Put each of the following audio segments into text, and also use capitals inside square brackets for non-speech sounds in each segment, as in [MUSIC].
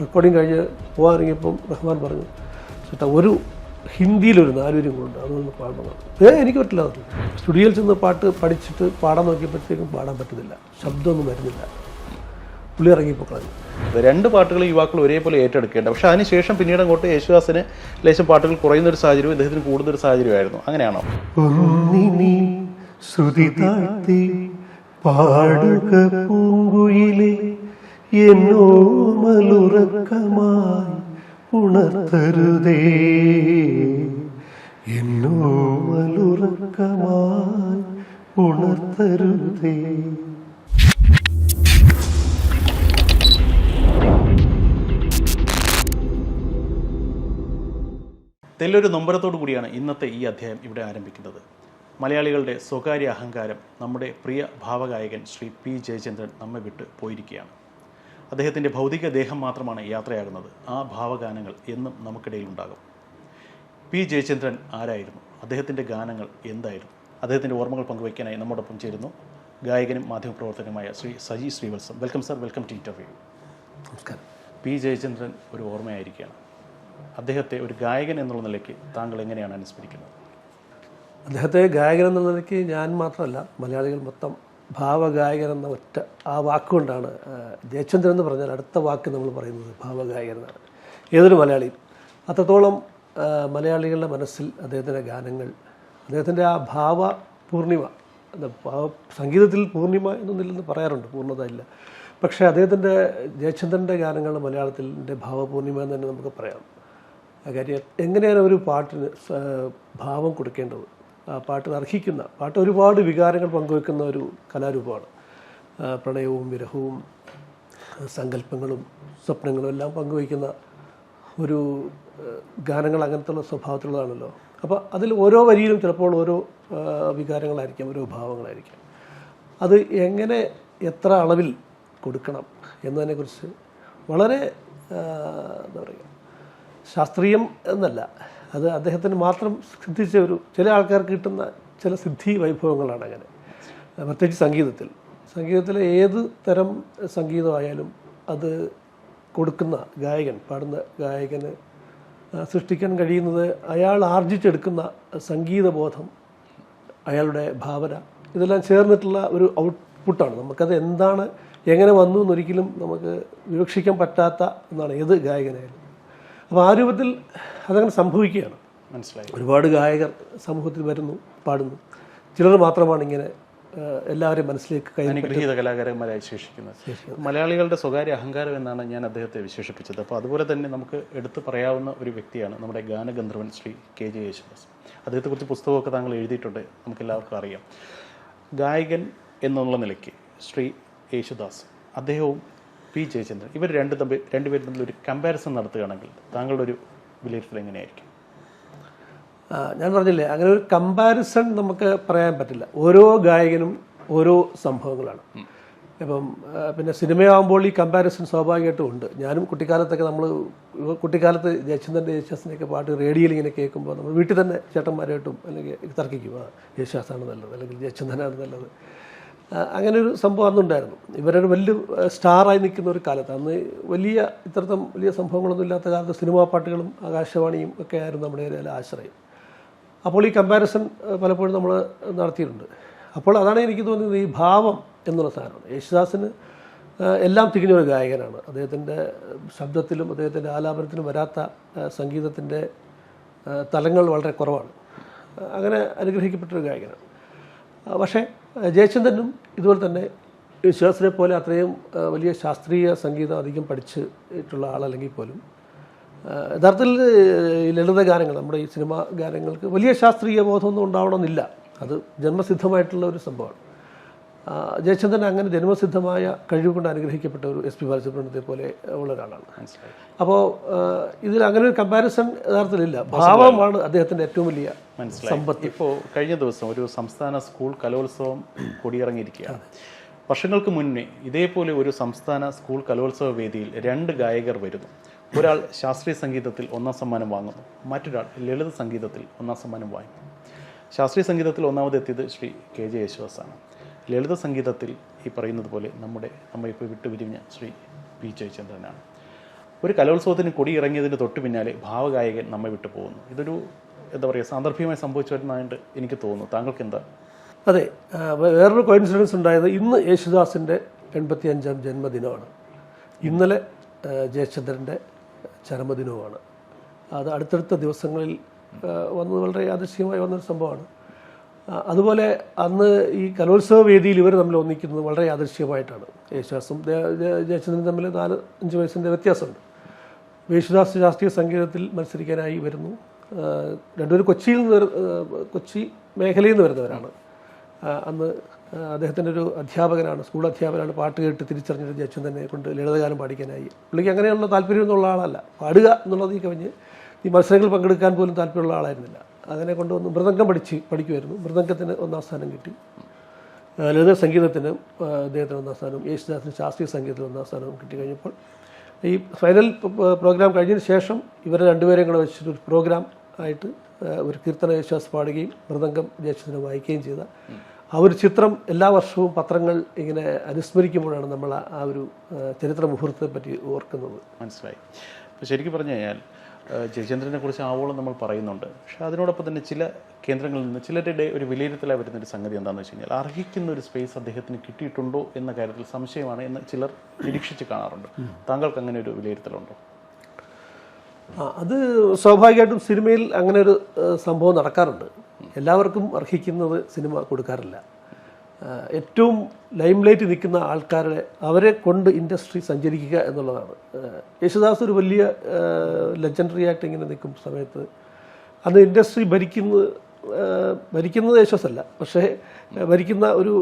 Recording കഴിഞ്ഞ് പോകാനിറങ്ങിയപ്പം റഹ്മാൻ പറഞ്ഞു ചേട്ടാ ഒരു ഹിന്ദിയിലൊരു നാലുപേരും കൊണ്ട് അതൊന്ന് പാടണം. ഏ എനിക്ക് പറ്റില്ല അത്. സ്റ്റുഡിയോയിൽ ചെന്ന് പാട്ട് പഠിച്ചിട്ട് പാടാൻ നോക്കിയപ്പോഴത്തേക്കും പാടാൻ പറ്റുന്നില്ല. ശബ്ദമൊന്നും വരുന്നില്ല. പുള്ളി ഇറങ്ങിപ്പോൾ കളഞ്ഞു. രണ്ട് പാട്ടുകൾ യുവാക്കൾ ഒരേപോലെ ഏറ്റെടുക്കേണ്ട. പക്ഷേ അതിനുശേഷം പിന്നീട് അങ്ങോട്ട് യേശുദാസിന് ലേശം പാട്ടുകൾ കുറയുന്ന ഒരു സാഹചര്യം ഇദ്ദേഹത്തിന് കൂടുന്ന ഒരു സാഹചര്യമായിരുന്നു. അങ്ങനെയാണോ? ശ്രുതി താഴ്ത്തി പാടുക പൂങ്കുയിലെ എന്നോ മലുറക്കമായി ഉണർത്തരുതേ. എന്നോ മലുറക്കമായി ഉണർത്തരുതേ. തെല്ലൊരു നൊമ്പരത്തോടു കൂടിയാണ് ഇന്നത്തെ ഈ അധ്യായം ഇവിടെ ആരംഭിക്കുന്നത്. മലയാളികളുടെ സ്വകാര്യ അഹങ്കാരം നമ്മുടെ പ്രിയ ഭാവഗായകൻ ശ്രീ പി ജയചന്ദ്രൻ നമ്മെ വിട്ട് പോയിരിക്കുകയാണ്. അദ്ദേഹത്തിന്റെ ഭൗതിക ദേഹം മാത്രമാണ് യാത്രയാകുന്നത്. ആ ഭാവഗാനങ്ങൾ എന്നും നമുക്കിടയിൽ ഉണ്ടാകും പി. ജയചന്ദ്രൻ ആരായിരുന്നു? അദ്ദേഹത്തിന്റെ ഗാനങ്ങൾ എന്തായിരുന്നു? അദ്ദേഹത്തിന്റെ ഓർമ്മകൾ പങ്കുവയ്ക്കാനായി നമ്മോടൊപ്പം ചേരുന്നു ഗായകനും മാധ്യമപ്രവർത്തകനുമായ Shri Saji Srivatsam. Welcome sir welcome to interview നമസ്കാരം. പി. ജയചന്ദ്രൻ ഒരു ഓർമ്മയായിരിക്കുകയാണ്. അദ്ദേഹത്തെ ഒരു ഗായകൻ എന്നുള്ള നിലയ്ക്ക് താങ്കൾ എങ്ങനെയാണ് അനുസ്മരിക്കുന്നത്? അദ്ദേഹത്തെ ഗായകൻ എന്നുള്ള നിലയ്ക്ക് ഞാൻ മാത്രമല്ല മലയാളികൾ മൊത്തം ഭാവഗായകൻ എന്ന ഒറ്റ ആ വാക്കുകൊണ്ടാണ് ജയചന്ദ്രൻ എന്ന് പറഞ്ഞാൽ അടുത്ത വാക്ക് നമ്മൾ പറയുന്നത് ഭാവഗായകൻ എന്നാണ്. ഏതൊരു മലയാളിയും അത്രത്തോളം മലയാളികളുടെ മനസ്സിൽ അദ്ദേഹത്തിന്റെ ഗാനങ്ങൾ അദ്ദേഹത്തിന്റെ ആ ഭാവ പൂർണിമ സംഗീതത്തിൽ പൂർണിമ എന്നൊന്നില്ലെന്ന് പറയാറുണ്ട് പൂർണത ഇല്ല പക്ഷേ അദ്ദേഹത്തിന്റെ ജയചന്ദ്രന്റെ ഗാനങ്ങൾ മലയാളത്തിന്റെ ഭാവപൂർണിമ എന്ന് തന്നെ നമുക്ക് പറയാം. കാര്യം എങ്ങനെയാണ് ഒരു പാട്ടിന് ഭാവം കൊടുക്കേണ്ടത്? ആ പാട്ടിന് അർഹിക്കുന്ന പാട്ട് ഒരുപാട് വികാരങ്ങൾ പങ്കുവെക്കുന്ന ഒരു കലാരൂപമാണ്. പ്രണയവും വിരഹവും സങ്കല്പങ്ങളും സ്വപ്നങ്ങളും എല്ലാം പങ്കുവയ്ക്കുന്ന ഒരു ഗാനങ്ങൾ അങ്ങനത്തുള്ള സ്വഭാവത്തിലുള്ളതാണല്ലോ. അപ്പോൾ അതിൽ ഓരോ വരിയിലും ചിലപ്പോൾ ഓരോ വികാരങ്ങളായിരിക്കാം ഓരോ ഭാവങ്ങളായിരിക്കാം. അത് എങ്ങനെ എത്ര അളവിൽ കൊടുക്കണം എന്നതിനെക്കുറിച്ച് വളരെ എന്താ പറയുക ശാസ്ത്രീയം എന്നല്ല അത് അദ്ദേഹത്തിന് മാത്രം സിദ്ധിച്ച ഒരു ചില ആൾക്കാർക്ക് കിട്ടുന്ന ചില സിദ്ധി വൈഭവങ്ങളാണ് അങ്ങനെ. പ്രത്യേകിച്ച് സംഗീതത്തിൽ. സംഗീതത്തിലെ ഏത് തരം സംഗീതമായാലും അത് കൊടുക്കുന്ന ഗായകൻ പാടുന്ന ഗായകന് സൃഷ്ടിക്കാൻ കഴിയുന്നത് അയാൾ ആർജിച്ചെടുക്കുന്ന സംഗീതബോധം അയാളുടെ ഭാവന ഇതെല്ലാം ചേർന്നിട്ടുള്ള ഒരു ഔട്ട്പുട്ടാണ് നമുക്കത് എന്താണ് എങ്ങനെ വന്നു എന്നൊരിക്കലും നമുക്ക് വിവക്ഷിക്കാൻ പറ്റാത്ത എന്നാണ് ഏത് ഗായകനായാലും. അപ്പോൾ ആ രൂപത്തിൽ അതങ്ങനെ സംഭവിക്കുകയാണ്. മനസ്സിലായി. ഒരുപാട് ഗായകർ സമൂഹത്തിൽ വരുന്നു പാടുന്നു. ചിലർ മാത്രമാണ് ഇങ്ങനെ എല്ലാവരെയും മനസ്സിലേക്ക് അനുഗ്രഹീത കലാകാരന്മാരായി ശേഷിക്കുന്നത് മലയാളികളുടെ സ്വകാര്യ അഹങ്കാരം എന്നാണ് ഞാൻ അദ്ദേഹത്തെ വിശേഷിപ്പിച്ചത്. അപ്പോൾ അതുപോലെ തന്നെ നമുക്ക് എടുത്തു പറയാവുന്ന ഒരു വ്യക്തിയാണ് നമ്മുടെ ഗാനഗന്ധർവൻ ശ്രീ കെ ജെ യേശുദാസ്. അദ്ദേഹത്തെക്കുറിച്ച് പുസ്തകമൊക്കെ താങ്കൾ എഴുതിയിട്ടുണ്ട് നമുക്ക് എല്ലാവർക്കും അറിയാം. ഗായകൻ എന്നുള്ള നിലയ്ക്ക് ശ്രീ യേശുദാസ് അദ്ദേഹവും പി ജയചന്ദ്രൻ. ഇവർ രണ്ട് തമ്മിൽ രണ്ടുപേരും തമ്മിൽ ഒരു കമ്പാരിസൺ നടത്തുകയാണെങ്കിൽ താങ്കളുടെ ഒരു വിലയിരുത്തൽ എങ്ങനെയായിരിക്കും? ഞാൻ പറഞ്ഞില്ലേ അങ്ങനെ ഒരു കമ്പാരിസൺ നമുക്ക് പറയാൻ പറ്റില്ല. ഓരോ ഗായകനും ഓരോ സംഭവങ്ങളാണ്. ഇപ്പം പിന്നെ സിനിമയാകുമ്പോൾ ഈ കമ്പാരിസൺ സ്വാഭാവികമായിട്ടും ഉണ്ട്. ഞാനും കുട്ടിക്കാലത്തൊക്കെ നമ്മൾ കുട്ടിക്കാലത്ത് ജയചന്ദ്രന്റെ യേശുദാസിന്റെയൊക്കെ പാട്ട് റേഡിയോയിൽ ഇങ്ങനെ കേൾക്കുമ്പോൾ നമ്മൾ വീട്ടിൽ തന്നെ ചേട്ടന്മാരായിട്ടും അല്ലെങ്കിൽ തർക്കിക്കും. ആ യേശുദാസാണ് നല്ലത് അല്ലെങ്കിൽ ജയചന്ദ്രനാണ് നല്ലത്. അങ്ങനെ ഒരു സംഭവം അന്നുണ്ടായിരുന്നു. ഇവരൊരു വലിയ സ്റ്റാറായി നിൽക്കുന്ന ഒരു കാലത്ത്. അന്ന് വലിയ ഇത്തരത്തിൽ വലിയ സംഭവങ്ങളൊന്നും ഇല്ലാത്ത കാലത്ത് സിനിമാ പാട്ടുകളും ആകാശവാണിയും ഒക്കെ ആയിരുന്നു നമ്മുടെ ഒരു ആശ്രയം. അപ്പോൾ ഈ കമ്പാരിസൺ പലപ്പോഴും നമ്മൾ നടത്തിയിട്ടുണ്ട്. അപ്പോൾ അതാണ് എനിക്ക് തോന്നുന്നത് ഈ ഭാവം എന്നുള്ള സാധനമാണ് യേശുദാസിന് എല്ലാം തികഞ്ഞ ഒരു ഗായകനാണ്. അദ്ദേഹത്തിന്റെ ശബ്ദത്തിലും അദ്ദേഹത്തിന്റെ ആലാപനത്തിലും വരാത്ത സംഗീതത്തിന്റെ തലങ്ങൾ വളരെ കുറവാണ്. അങ്ങനെ അനുഗ്രഹിക്കപ്പെട്ടൊരു ഗായകനാണ്. പക്ഷേ ജയചന്ദ്രനും ഇതുപോലെ തന്നെ യേശുദാസിനെ പോലെ അത്രയും വലിയ ശാസ്ത്രീയ സംഗീതം അധികം പഠിച്ചിട്ടുള്ള ആളല്ലെങ്കിൽ പോലും യഥാർത്ഥത്തിൽ ലളിത ഗാനങ്ങൾ നമ്മുടെ ഈ സിനിമാ ഗാനങ്ങൾക്ക് വലിയ ശാസ്ത്രീയ ബോധമൊന്നും ഉണ്ടാവണമെന്നില്ല. അത് ജന്മസിദ്ധമായിട്ടുള്ള ഒരു സംഭവമാണ്. ജയചന്ദ്രൻ അങ്ങനെ ജന്മസിദ്ധമായ കഴിവ് കൊണ്ട് അനുഗ്രഹിക്കപ്പെട്ട ഒരു എസ് പി ബാലസുബ്രഹ്മണ്യത്തെ പോലെ ഉള്ള ഒരാളാണ്. അപ്പോൾ ഇതിൽ അങ്ങനെ ഒരു കമ്പാരിസൺ യഥാർത്ഥത്തിലില്ല. ഭാവമാണ് അദ്ദേഹത്തിന്റെ ഏറ്റവും വലിയ സമ്പത്ത്. ഇപ്പോൾ കഴിഞ്ഞ ദിവസം ഒരു സംസ്ഥാന സ്കൂൾ കലോത്സവം കൊടിയിറങ്ങിയിരിക്കുകയാണ്. വർഷങ്ങൾക്ക് മുന്നേ ഇതേപോലെ ഒരു സംസ്ഥാന സ്കൂൾ കലോത്സവ വേദിയിൽ രണ്ട് ഗായകർ വരുന്നു. ഒരാൾ ശാസ്ത്രീയ സംഗീതത്തിൽ ഒന്നാം സമ്മാനം വാങ്ങുന്നു. മറ്റൊരാൾ ലളിത സംഗീതത്തിൽ ഒന്നാം സമ്മാനം വാങ്ങുന്നു. ശാസ്ത്രീയ സംഗീതത്തിൽ ഒന്നാമത് എത്തിയത് ശ്രീ കെ ജെ യേശുദാസാണ്. ലളിത സംഗീതത്തിൽ ഈ പറയുന്നത് പോലെ നമ്മുടെ നമ്മളിപ്പോൾ വിട്ടുപിരിഞ്ഞ ശ്രീ പി ജയചന്ദ്രനാണ്. ഒരു കലോത്സവത്തിന് കൊടി ഇറങ്ങിയതിന് തൊട്ട് പിന്നാലെ ഭാവഗായകൻ നമ്മെ വിട്ടു പോകുന്നു. ഇതൊരു എന്താ പറയുക സാന്ദർഭികമായി സംഭവിച്ചു വരുന്നതായിട്ട് എനിക്ക് തോന്നുന്നു. താങ്കൾക്ക് എന്താ അതെ വേറൊരു കോയിൻസിഡൻസ് ഉണ്ടായത് ഇന്ന് യേശുദാസിന്റെ എൺപത്തി അഞ്ചാം ജന്മദിനമാണ്. ഇന്നലെ ജയചന്ദ്രന്റെ ചരമദിനവുമാണ്. അത് അടുത്തടുത്ത ദിവസങ്ങളിൽ വന്നത് വളരെ യാദൃശ്യമായി വന്നൊരു സംഭവമാണ്. അതുപോലെ അന്ന് ഈ കലോത്സവ വേദിയിൽ ഇവർ തമ്മിൽ ഒന്നിക്കുന്നത് വളരെ യാദൃശ്യമായിട്ടാണ്. യേശുദാസും ജയ- ജയ- ജയചന്ദ്രനും തമ്മിൽ നാല് അഞ്ച് വയസ്സിന്റെ വ്യത്യാസമുണ്ട്. യേശുദാസ് ശാസ്ത്രീയ സംഗീതത്തിൽ മത്സരിക്കാനായി വരുന്നു. രണ്ടുപേരും കൊച്ചിയിൽ നിന്ന് കൊച്ചി മേഖലയിൽ നിന്ന് വരുന്നവരാണ്. അന്ന് അദ്ദേഹത്തിന്റെ ഒരു അധ്യാപകനാണ് സ്കൂൾ അധ്യാപകനാണ് പാട്ട് കേട്ട് തിരിച്ചറിഞ്ഞിട്ട് ജയചന്ദ്രനെ കൊണ്ട് ലളിതഗാനം പാടിക്കാനായി. പുള്ളിക്ക് അങ്ങനെയുള്ള താല്പര്യം ആളല്ല. പാടുക എന്നുള്ളത് ഈ കവിഞ്ഞ് ഈ മത്സരങ്ങളിൽ പങ്കെടുക്കാൻ പോലും താല്പര്യമുള്ള ആളായിരുന്നില്ല. അതിനെ കൊണ്ടുവന്ന് മൃദംഗം പഠിച്ച് പഠിക്കുമായിരുന്നു മൃദംഗത്തിന് ഒന്നാം സ്ഥാനം കിട്ടി. ലളിത സംഗീതത്തിന് അദ്ദേഹത്തിന് ഒന്നാം സ്ഥാനവും യേശുദാസിന് ശാസ്ത്രീയ സംഗീതത്തിന് ഒന്നാം സ്ഥാനവും കിട്ടിക്കഴിഞ്ഞപ്പോൾ ഈ ഫൈനൽ പ്രോഗ്രാം കഴിഞ്ഞതിന് ശേഷം ഇവരെ രണ്ടുപേരെയും കൂടെ വെച്ചിട്ട് ഒരു പ്രോഗ്രാം ആയിട്ട് ഒരു കീർത്തന യേശുദാസ് പാടുകയും മൃദംഗം ജയശുദിനെ വായിക്കുകയും ചെയ്ത ആ ഒരു ചിത്രം എല്ലാ വർഷവും പത്രങ്ങൾ ഇങ്ങനെ അനുസ്മരിക്കുമ്പോഴാണ് നമ്മൾ ആ- ഒരു ചരിത്ര മുഹൂർത്തത്തെ പറ്റി ഓർക്കുന്നത്. മനസ്സിലായി. ശരിക്കും പറഞ്ഞു കഴിഞ്ഞാൽ ജയചന്ദ്രനെ കുറിച്ച് ആവോളം നമ്മൾ പറയുന്നുണ്ട്. പക്ഷെ അതിനോടൊപ്പം തന്നെ ചില കേന്ദ്രങ്ങളിൽ നിന്ന് ചിലരുടെ ഒരു വിലയിരുത്തലായി വരുന്ന ഒരു സംഗതി എന്താണെന്ന് വെച്ച് കഴിഞ്ഞാൽ അർഹിക്കുന്ന ഒരു സ്പേസ് അദ്ദേഹത്തിന് കിട്ടിയിട്ടുണ്ടോ എന്ന കാര്യത്തിൽ സംശയമാണ് എന്ന് ചിലർ നിരീക്ഷിച്ച് കാണാറുണ്ട്. താങ്കൾക്ക് അങ്ങനെ ഒരു വിലയിരുത്തലുണ്ടോ? അത് സ്വാഭാവികമായിട്ടും സിനിമയിൽ അങ്ങനെ ഒരു സംഭവം നടക്കാറുണ്ട്. എല്ലാവർക്കും അർഹിക്കുന്നത് സിനിമ കൊടുക്കാറില്ല. ഏറ്റവും ലൈംലൈറ്റ് നിൽക്കുന്ന ആൾക്കാരെ അവരെ കൊണ്ട് ഇൻഡസ്ട്രി സഞ്ചരിക്കുക എന്നുള്ളതാണ്. യേശുദാസ് ഒരു വലിയ ലെജൻഡറി ആയിട്ട് ഇങ്ങനെ നിൽക്കും സമയത്ത്. അന്ന് ഇൻഡസ്ട്രി ഭരിക്കുന്നത് ഭരിക്കുന്നത് യേശുദാസല്ല. പക്ഷേ ഭരിക്കുന്ന ഒരു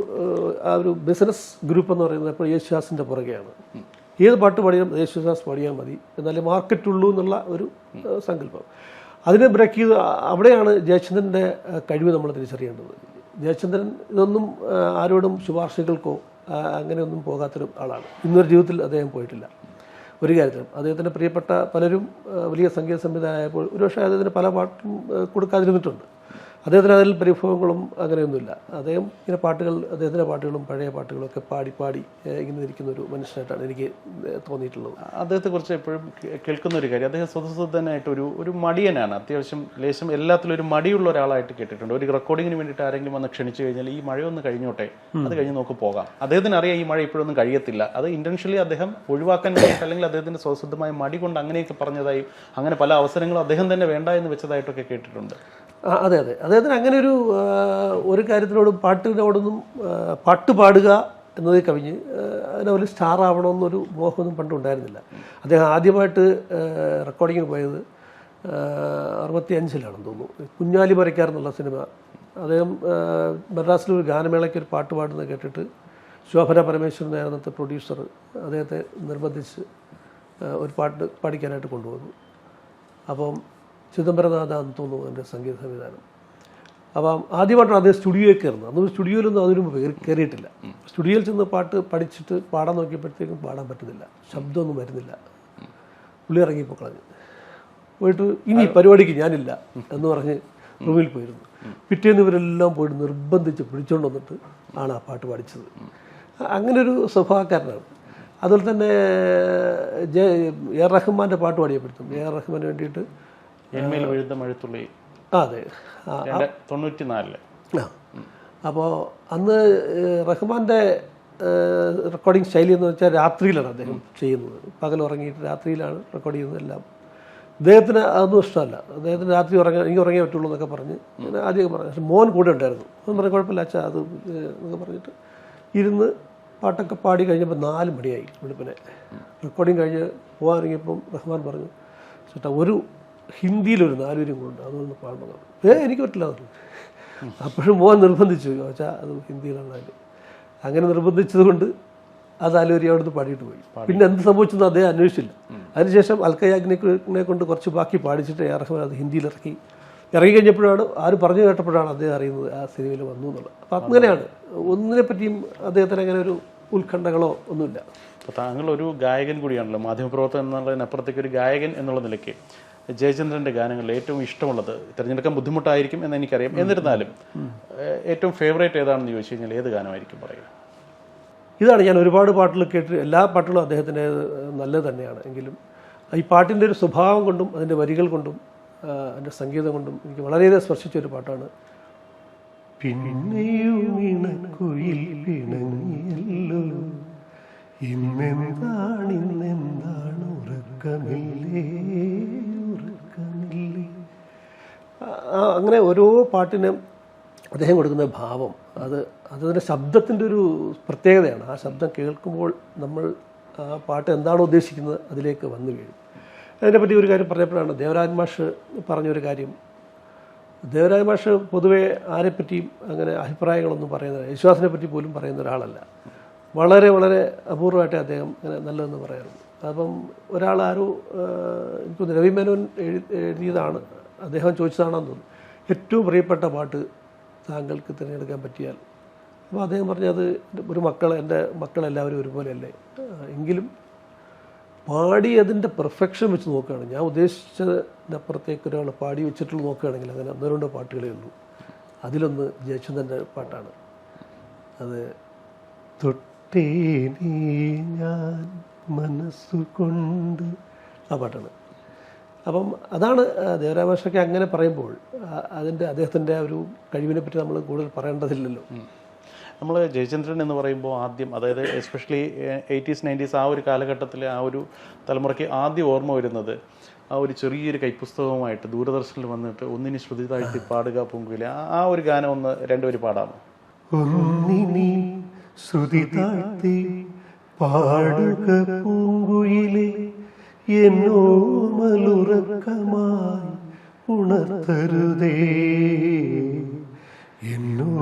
ആ ഒരു ബിസിനസ് ഗ്രൂപ്പ് എന്ന് പറയുന്നത് ഇപ്പോൾ യേശുദാസിന്റെ പുറകെയാണ്. ഏത് പാട്ട് പാടിയാലും യേശുദാസ് പാടിയാൽ മതി. എന്നാലേ മാർക്കറ്റ് ഉള്ളൂ എന്നുള്ള ഒരു സങ്കല്പം. അതിനെ ബ്രേക്ക് ചെയ്ത് അവിടെയാണ് ജയചന്ദ്രന്റെ കഴിവ് നമ്മൾ തിരിച്ചറിയേണ്ടത്. ജയചന്ദ്രൻ ഇതൊന്നും ആരോടും ശുപാർശകൾക്കോ അങ്ങനെയൊന്നും പോകാത്തൊരു ആളാണ്. ഇന്നൊരു ജീവിതത്തിൽ അദ്ദേഹം പോയിട്ടില്ല. ഒരു കാര്യത്തിലും. അദ്ദേഹത്തിന്റെ പ്രിയപ്പെട്ട പലരും വലിയ സംഗീത സംവിധായകപ്പോൾ ഒരുപക്ഷെ അദ്ദേഹത്തിന് പല പാട്ടും കൊടുക്കാതിരുന്നിട്ടുണ്ട്. അദ്ദേഹത്തിന് അതിൽ പരിഭവങ്ങളും അങ്ങനെയൊന്നുമില്ല. അദ്ദേഹം ഇങ്ങനെ പാട്ടുകൾ അദ്ദേഹത്തിന്റെ പാട്ടുകളും പഴയ പാട്ടുകളും ഒക്കെ പാടി പാടി ഇങ്ങനെ ഇരിക്കുന്ന ഒരു മനുഷ്യനായിട്ടാണ് എനിക്ക് തോന്നിയിട്ടുള്ളത്. അദ്ദേഹത്തെക്കുറിച്ച് എപ്പോഴും കേൾക്കുന്ന ഒരു കാര്യം അദ്ദേഹം സ്വതസിദ്ധനായിട്ട് ഒരു ഒരു മടിയനാണ്. അത്യാവശ്യം ലേശം എല്ലാത്തിലും ഒരു മടിയുള്ള ഒരാളായിട്ട് കേട്ടിട്ടുണ്ട്. ഒരു റെക്കോർഡിങ്ങിന് വേണ്ടിയിട്ട് ആരെങ്കിലും വന്ന് ക്ഷണിച്ചു കഴിഞ്ഞാൽ ഈ മഴയൊന്ന് കഴിഞ്ഞോട്ടെ അത് കഴിഞ്ഞ് നോക്ക് പോകാം. അദ്ദേഹത്തിന് അറിയാം ഈ മഴ ഇപ്പോഴൊന്നും കഴിയത്തില്ല. അത് ഇന്റൻഷ്യലി അദ്ദേഹം ഒഴിവാക്കാൻ വേണ്ടിയിട്ട് അല്ലെങ്കിൽ അദ്ദേഹത്തിന്റെ സ്വതസിദ്ധമായ മടി കൊണ്ട് അങ്ങനെയൊക്കെ പറഞ്ഞതായും അങ്ങനെ പല അവസരങ്ങളും അദ്ദേഹം തന്നെ വേണ്ട എന്ന് വെച്ചതായിട്ടൊക്കെ കേട്ടിട്ടുണ്ട്. അതെ അതെ. അദ്ദേഹത്തിന് അങ്ങനെ ഒരു ഒരു കാര്യത്തിനോടും പാട്ടിനോടൊന്നും പാട്ട് പാടുക എന്നതിൽ കവിഞ്ഞ് അതിന് ഒരു സ്റ്റാർ ആവണമെന്നൊരു മോഹമൊന്നും പണ്ടുണ്ടായിരുന്നില്ല. അദ്ദേഹം ആദ്യമായിട്ട് റെക്കോർഡിങ്ങിന് പോയത് അറുപത്തി അഞ്ചിലാണെന്ന് തോന്നുന്നു. കുഞ്ഞാലി മരക്കാർ എന്നുള്ള സിനിമ. അദ്ദേഹം മദ്രാസിൽ ഒരു ഗാനമേളയ്ക്ക് ഒരു പാട്ട് പാടുന്നത് കേട്ടിട്ട് ശോഭന പരമേശ്വരൻ നേരത്തെ പ്രൊഡ്യൂസർ അദ്ദേഹത്തെ നിർബന്ധിച്ച് ഒരു പാട്ട് പാടിക്കാനായിട്ട് കൊണ്ടുവന്നു. അപ്പം ചിദംബരനാഥ എന്ന് തോന്നുന്നു എന്റെ സംഗീത സംവിധാനം. അപ്പം ആദ്യമായിട്ടാണ് അദ്ദേഹം സ്റ്റുഡിയോയിൽ കയറുന്നത്. അന്ന് സ്റ്റുഡിയോയിലൊന്നും അതിനു മുമ്പ് കയറിയിട്ടില്ല. സ്റ്റുഡിയോയിൽ ചെന്ന് പാട്ട് പഠിച്ചിട്ട് പാടാൻ നോക്കിയപ്പോഴത്തേക്കും പാടാൻ പറ്റുന്നില്ല. ശബ്ദമൊന്നും വരുന്നില്ല. പുള്ളി ഇറങ്ങിപ്പോൾ കളഞ്ഞു. പോയിട്ട് ഇനി പരിപാടിക്ക് ഞാനില്ല എന്ന് പറഞ്ഞ് റൂമിൽ പോയിരുന്നു. പിറ്റേന്ന് ഇവരെല്ലാം പോയിട്ട് നിർബന്ധിച്ച് പിടിച്ചുകൊണ്ട് വന്നിട്ട് ആണ് ആ പാട്ട് പഠിച്ചത് അങ്ങനെ ഒരു സ്വഭാവക്കാരനാണ്. അതുപോലെ തന്നെ ജെ എ റഹ്മാന്റെ പാട്ട് പാടിയപ്പെടുത്തും എ ആർ റഹ്മാന് വേണ്ടിയിട്ട് എന്മേൽ വീഴുന്ന മഴത്തുള്ളി. അതെ. തൊണ്ണൂറ്റി നാലിൽ ആ. അപ്പോൾ അന്ന് റഹ്മാന്റെ റഹ്മാന്റെ റെക്കോർഡിംഗ് ശൈലി എന്ന് വെച്ചാൽ രാത്രിയിലാണ് അദ്ദേഹം ചെയ്യുന്നത്. പകൽ ഉറങ്ങിയിട്ട് രാത്രിയിലാണ് റെക്കോർഡ് ചെയ്യുന്നത് എല്ലാം. അദ്ദേഹത്തിന് അതൊന്നും ഇഷ്ടമല്ല. അദ്ദേഹത്തിന് രാത്രി ഉറങ്ങാൻ എനിക്ക് ഉറങ്ങിയേ പറ്റുള്ളൂ എന്നൊക്കെ പറഞ്ഞ് ഞാൻ ആദ്യമൊക്കെ പറഞ്ഞു. പക്ഷെ മോൻ കൂടെ ഉണ്ടായിരുന്നു. മോൻ പറഞ്ഞു കുഴപ്പമില്ല അച്ഛാ അത് എന്നൊക്കെ പറഞ്ഞിട്ട് ഇരുന്ന് പാട്ടൊക്കെ പാടി കഴിഞ്ഞപ്പോൾ നാല് മണിയായി. വെളുപ്പിനെ. റെക്കോർഡിങ് കഴിഞ്ഞ് പോകാൻ ഇറങ്ങിയപ്പം റഹ്മാൻ പറഞ്ഞു ചേട്ടാ ഒരു ഹിന്ദിയിലൊരു നാലുപേരും കൊണ്ട് അതൊന്ന് പാടണം ഏ എനിക്ക് പറ്റില്ല അതൊന്നും. അപ്പോഴും പോകാൻ നിർബന്ധിച്ചു. ചോദിച്ചാൽ അത് ഹിന്ദിയിലാണ് അതിൽ അങ്ങനെ നിർബന്ധിച്ചത് കൊണ്ട് ആ നാലുപേരും അവിടുന്ന് പാടിയിട്ട് പോയി. പിന്നെ എന്ത് സംഭവിച്ചെന്ന് അദ്ദേഹം അന്വേഷിച്ചില്ല. അതിനുശേഷം അൽക്കയാഗ്നെ കൊണ്ട് കുറച്ച് ബാക്കി പാടിച്ചിട്ട് എ അത് ഹിന്ദിയിൽ ഇറക്കി ഇറങ്ങി കഴിഞ്ഞപ്പോഴാണ് ആര് പറഞ്ഞു കേട്ടപ്പോഴാണ് അദ്ദേഹം അറിയുന്നത് ആ സിനിമയിൽ വന്നു എന്നുള്ളത്. അപ്പം അങ്ങനെയാണ്. ഒന്നിനെ പറ്റിയും അദ്ദേഹത്തിന് അങ്ങനെ ഒരു ഉത്കണ്ഠകളോ ഒന്നുമില്ല. അപ്പോൾ താങ്കൾ ഒരു ഗായകൻ കൂടിയാണല്ലോ മാധ്യമപ്രവർത്തകൻ എന്നുള്ളതിനപ്പുറത്തേക്ക് ഒരു ഗായകൻ എന്നുള്ള നിലയ്ക്ക് ജയചന്ദ്രന്റെ ഗാനങ്ങളിൽ ഏറ്റവും ഇഷ്ടമുള്ളത് തിരഞ്ഞെടുക്കാൻ ബുദ്ധിമുട്ടായിരിക്കും എന്ന് എനിക്കറിയാം. എന്നിരുന്നാലും ഏറ്റവും ഫേവറേറ്റ് ഏതാണെന്ന് ചോദിച്ചു കഴിഞ്ഞാൽ ഏത് ഗാനമായിരിക്കും പറയുക? ഇതാണ് ഞാൻ ഒരുപാട് പാട്ടുകൾ കേട്ട് എല്ലാ പാട്ടുകളും അദ്ദേഹത്തിന്റെ നല്ലത് തന്നെയാണ്. എങ്കിലും ഈ പാട്ടിന്റെ ഒരു സ്വഭാവം കൊണ്ടും അതിന്റെ വരികൾ കൊണ്ടും അതിന്റെ സംഗീതം കൊണ്ടും എനിക്ക് വളരെയേറെ സ്പർശിച്ച ഒരു പാട്ടാണ്. പിന്നെയും ഉറക്കമില്ലേ? അങ്ങനെ ഓരോ പാട്ടിനും അദ്ദേഹം കൊടുക്കുന്ന ഭാവം അത് അതിന്റെ ശബ്ദത്തിന്റെ ഒരു പ്രത്യേകതയാണ്. ആ ശബ്ദം കേൾക്കുമ്പോൾ നമ്മൾ ആ പാട്ട് എന്താണോ ഉദ്ദേശിക്കുന്നത് അതിലേക്ക് വന്നു വീഴും. അതിനെപ്പറ്റി ഒരു കാര്യം പറഞ്ഞപ്പോഴാണ് ദേവരാജ് മാഷ് പറഞ്ഞൊരു കാര്യം. ദേവരാജ് മാഷ് പൊതുവേ ആരെപ്പറ്റിയും അങ്ങനെ അഭിപ്രായങ്ങളൊന്നും പറയുന്ന യേശുദാസിനെ പറ്റി പോലും പറയുന്ന ഒരാളല്ല. വളരെ വളരെ അപൂർവമായിട്ട് അദ്ദേഹം അങ്ങനെ നല്ലതെന്ന് പറയാറുള്ളൂ. അപ്പം ഒരാൾ ആരോ എനിക്ക് രവിമേനോൻ രവി മേനോൻ എഴു എഴുതിയതാണ്. അദ്ദേഹം ചോദിച്ചതാണെന്ന് തോന്നുന്നു. ഏറ്റവും പ്രിയപ്പെട്ട പാട്ട് താങ്കൾക്ക് തിരഞ്ഞെടുക്കാൻ പറ്റിയാൽ. അപ്പോൾ അദ്ദേഹം പറഞ്ഞത് ഒരു മക്കൾ എന്റെ മക്കളെല്ലാവരും ഒരുപോലെയല്ലേ? എങ്കിലും പാടി അതിന്റെ പെർഫെക്ഷൻ വെച്ച് നോക്കുകയാണ്. ഞാൻ ഉദ്ദേശിച്ചതിനപ്പുറത്തേക്ക് ഒരാൾ പാടി വെച്ചിട്ടുള്ള നോക്കുകയാണെങ്കിൽ അങ്ങനെ ഒന്നോ രണ്ടോ പാട്ടുകളേ ഉള്ളൂ. അതിലൊന്ന് ജയചന്ദ്രന്റെ പാട്ടാണ്. അത് തൊട്ടേ നീ ഞാൻ മനസ്സുകൊണ്ട് ആ പാട്ടാണ്. അപ്പം അതാണ് ദേവരാമേഷൊക്കെ അങ്ങനെ പറയുമ്പോൾ അതിന്റെ അദ്ദേഹത്തിന്റെ ഒരു കഴിവിനെ പറ്റി നമ്മൾ കൂടുതൽ പറയേണ്ടതില്ലല്ലോ. നമ്മൾ ജയചന്ദ്രൻ എന്ന് പറയുമ്പോൾ ആദ്യം അതായത് എസ്പെഷ്യലി എയ്റ്റീസ് നയന്റീസ് ആ ഒരു കാലഘട്ടത്തിൽ ആ ഒരു തലമുറയ്ക്ക് ആദ്യം ഓർമ്മ വരുന്നത് ആ ഒരു ചെറിയൊരു കൈപ്പുസ്തകവുമായിട്ട് ദൂരദർശനിൽ വന്നിട്ട് ഒന്നിനി ശ്രുതി താഴ്ത്തി പാടുക പൊങ്കുവിലെ ആ ഒരു ഗാനം ഒന്ന് രണ്ടുപേര് പാടാമോ? ഒന്നിനി ശ്രുതി താഴ്ത്തി പാടുക പൂങ്കുയിലെ എന്നോ മലുറക്കമായി ഉണർത്തരുതേ. എന്നോ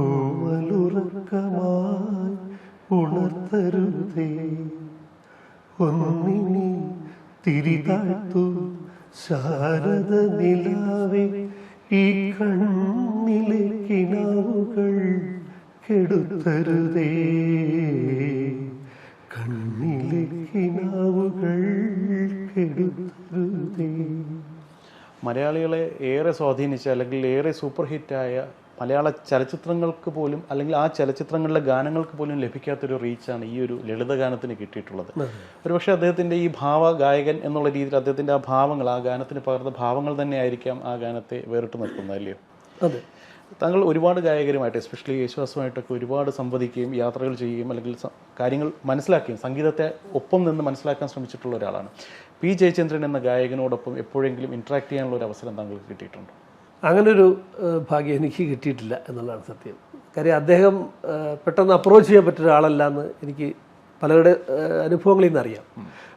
മലുറക്കമായി ഉണർത്തരുതേ. ഒന്നിനി തിരിതാഴ്ത്തു ശാരദ നിലാവേ ഈ കണ്ണിലെ കിണാവുകൾ കെടുത്തരുതേ. കണ്ണിലെ കിനാവുകൾ കെടുത്തരുതേ മലയാളികളെ ഏറെ സ്വാധീനിച്ച അല്ലെങ്കിൽ ഏറെ സൂപ്പർ ഹിറ്റായ മലയാള ചലച്ചിത്രങ്ങൾക്ക് പോലും അല്ലെങ്കിൽ ആ ചലച്ചിത്രങ്ങളിലെ ഗാനങ്ങൾക്ക് പോലും ലഭിക്കാത്തൊരു റീച്ചാണ് ഈ ഒരു ലളിതഗാനത്തിന് കിട്ടിയിട്ടുള്ളത്. ഒരുപക്ഷെ അദ്ദേഹത്തിന്റെ ഈ ഭാവ ഗായകൻ എന്നുള്ള രീതിയിൽ അദ്ദേഹത്തിന്റെ ആ ഭാവങ്ങൾ ആ ഗാനത്തിന് പകർന്ന ഭാവങ്ങൾ തന്നെ ആയിരിക്കാം ആ ഗാനത്തെ വേറിട്ട് നിർത്തുന്നത് അല്ലയോ അതെ. താങ്കൾ ഒരുപാട് ഗായകരുമായിട്ട് എസ്പെഷ്യലി യേശുദാസുമായിട്ടൊക്കെ ഒരുപാട് സംവദിക്കുകയും യാത്രകൾ ചെയ്യുകയും അല്ലെങ്കിൽ കാര്യങ്ങൾ മനസ്സിലാക്കുകയും സംഗീതത്തെ ഒപ്പം നിന്ന് മനസ്സിലാക്കാൻ ശ്രമിച്ചിട്ടുള്ള ഒരാളാണ്. പി ജയചന്ദ്രൻ എന്ന ഗായകനോടൊപ്പം എപ്പോഴെങ്കിലും ഇന്ററാക്ട് ചെയ്യാനുള്ള ഒരു അവസരം താങ്കൾക്ക് കിട്ടിയിട്ടുണ്ടോ? അങ്ങനൊരു ഭാഗ്യം എനിക്ക് കിട്ടിയിട്ടില്ല എന്നുള്ളതാണ് സത്യം. കാര്യം അദ്ദേഹം പെട്ടെന്ന് അപ്രോച്ച് ചെയ്യാൻ പറ്റിയ ഒരാളല്ല എന്ന് എനിക്ക് പലരുടെ അനുഭവങ്ങളിൽ നിന്ന് അറിയാം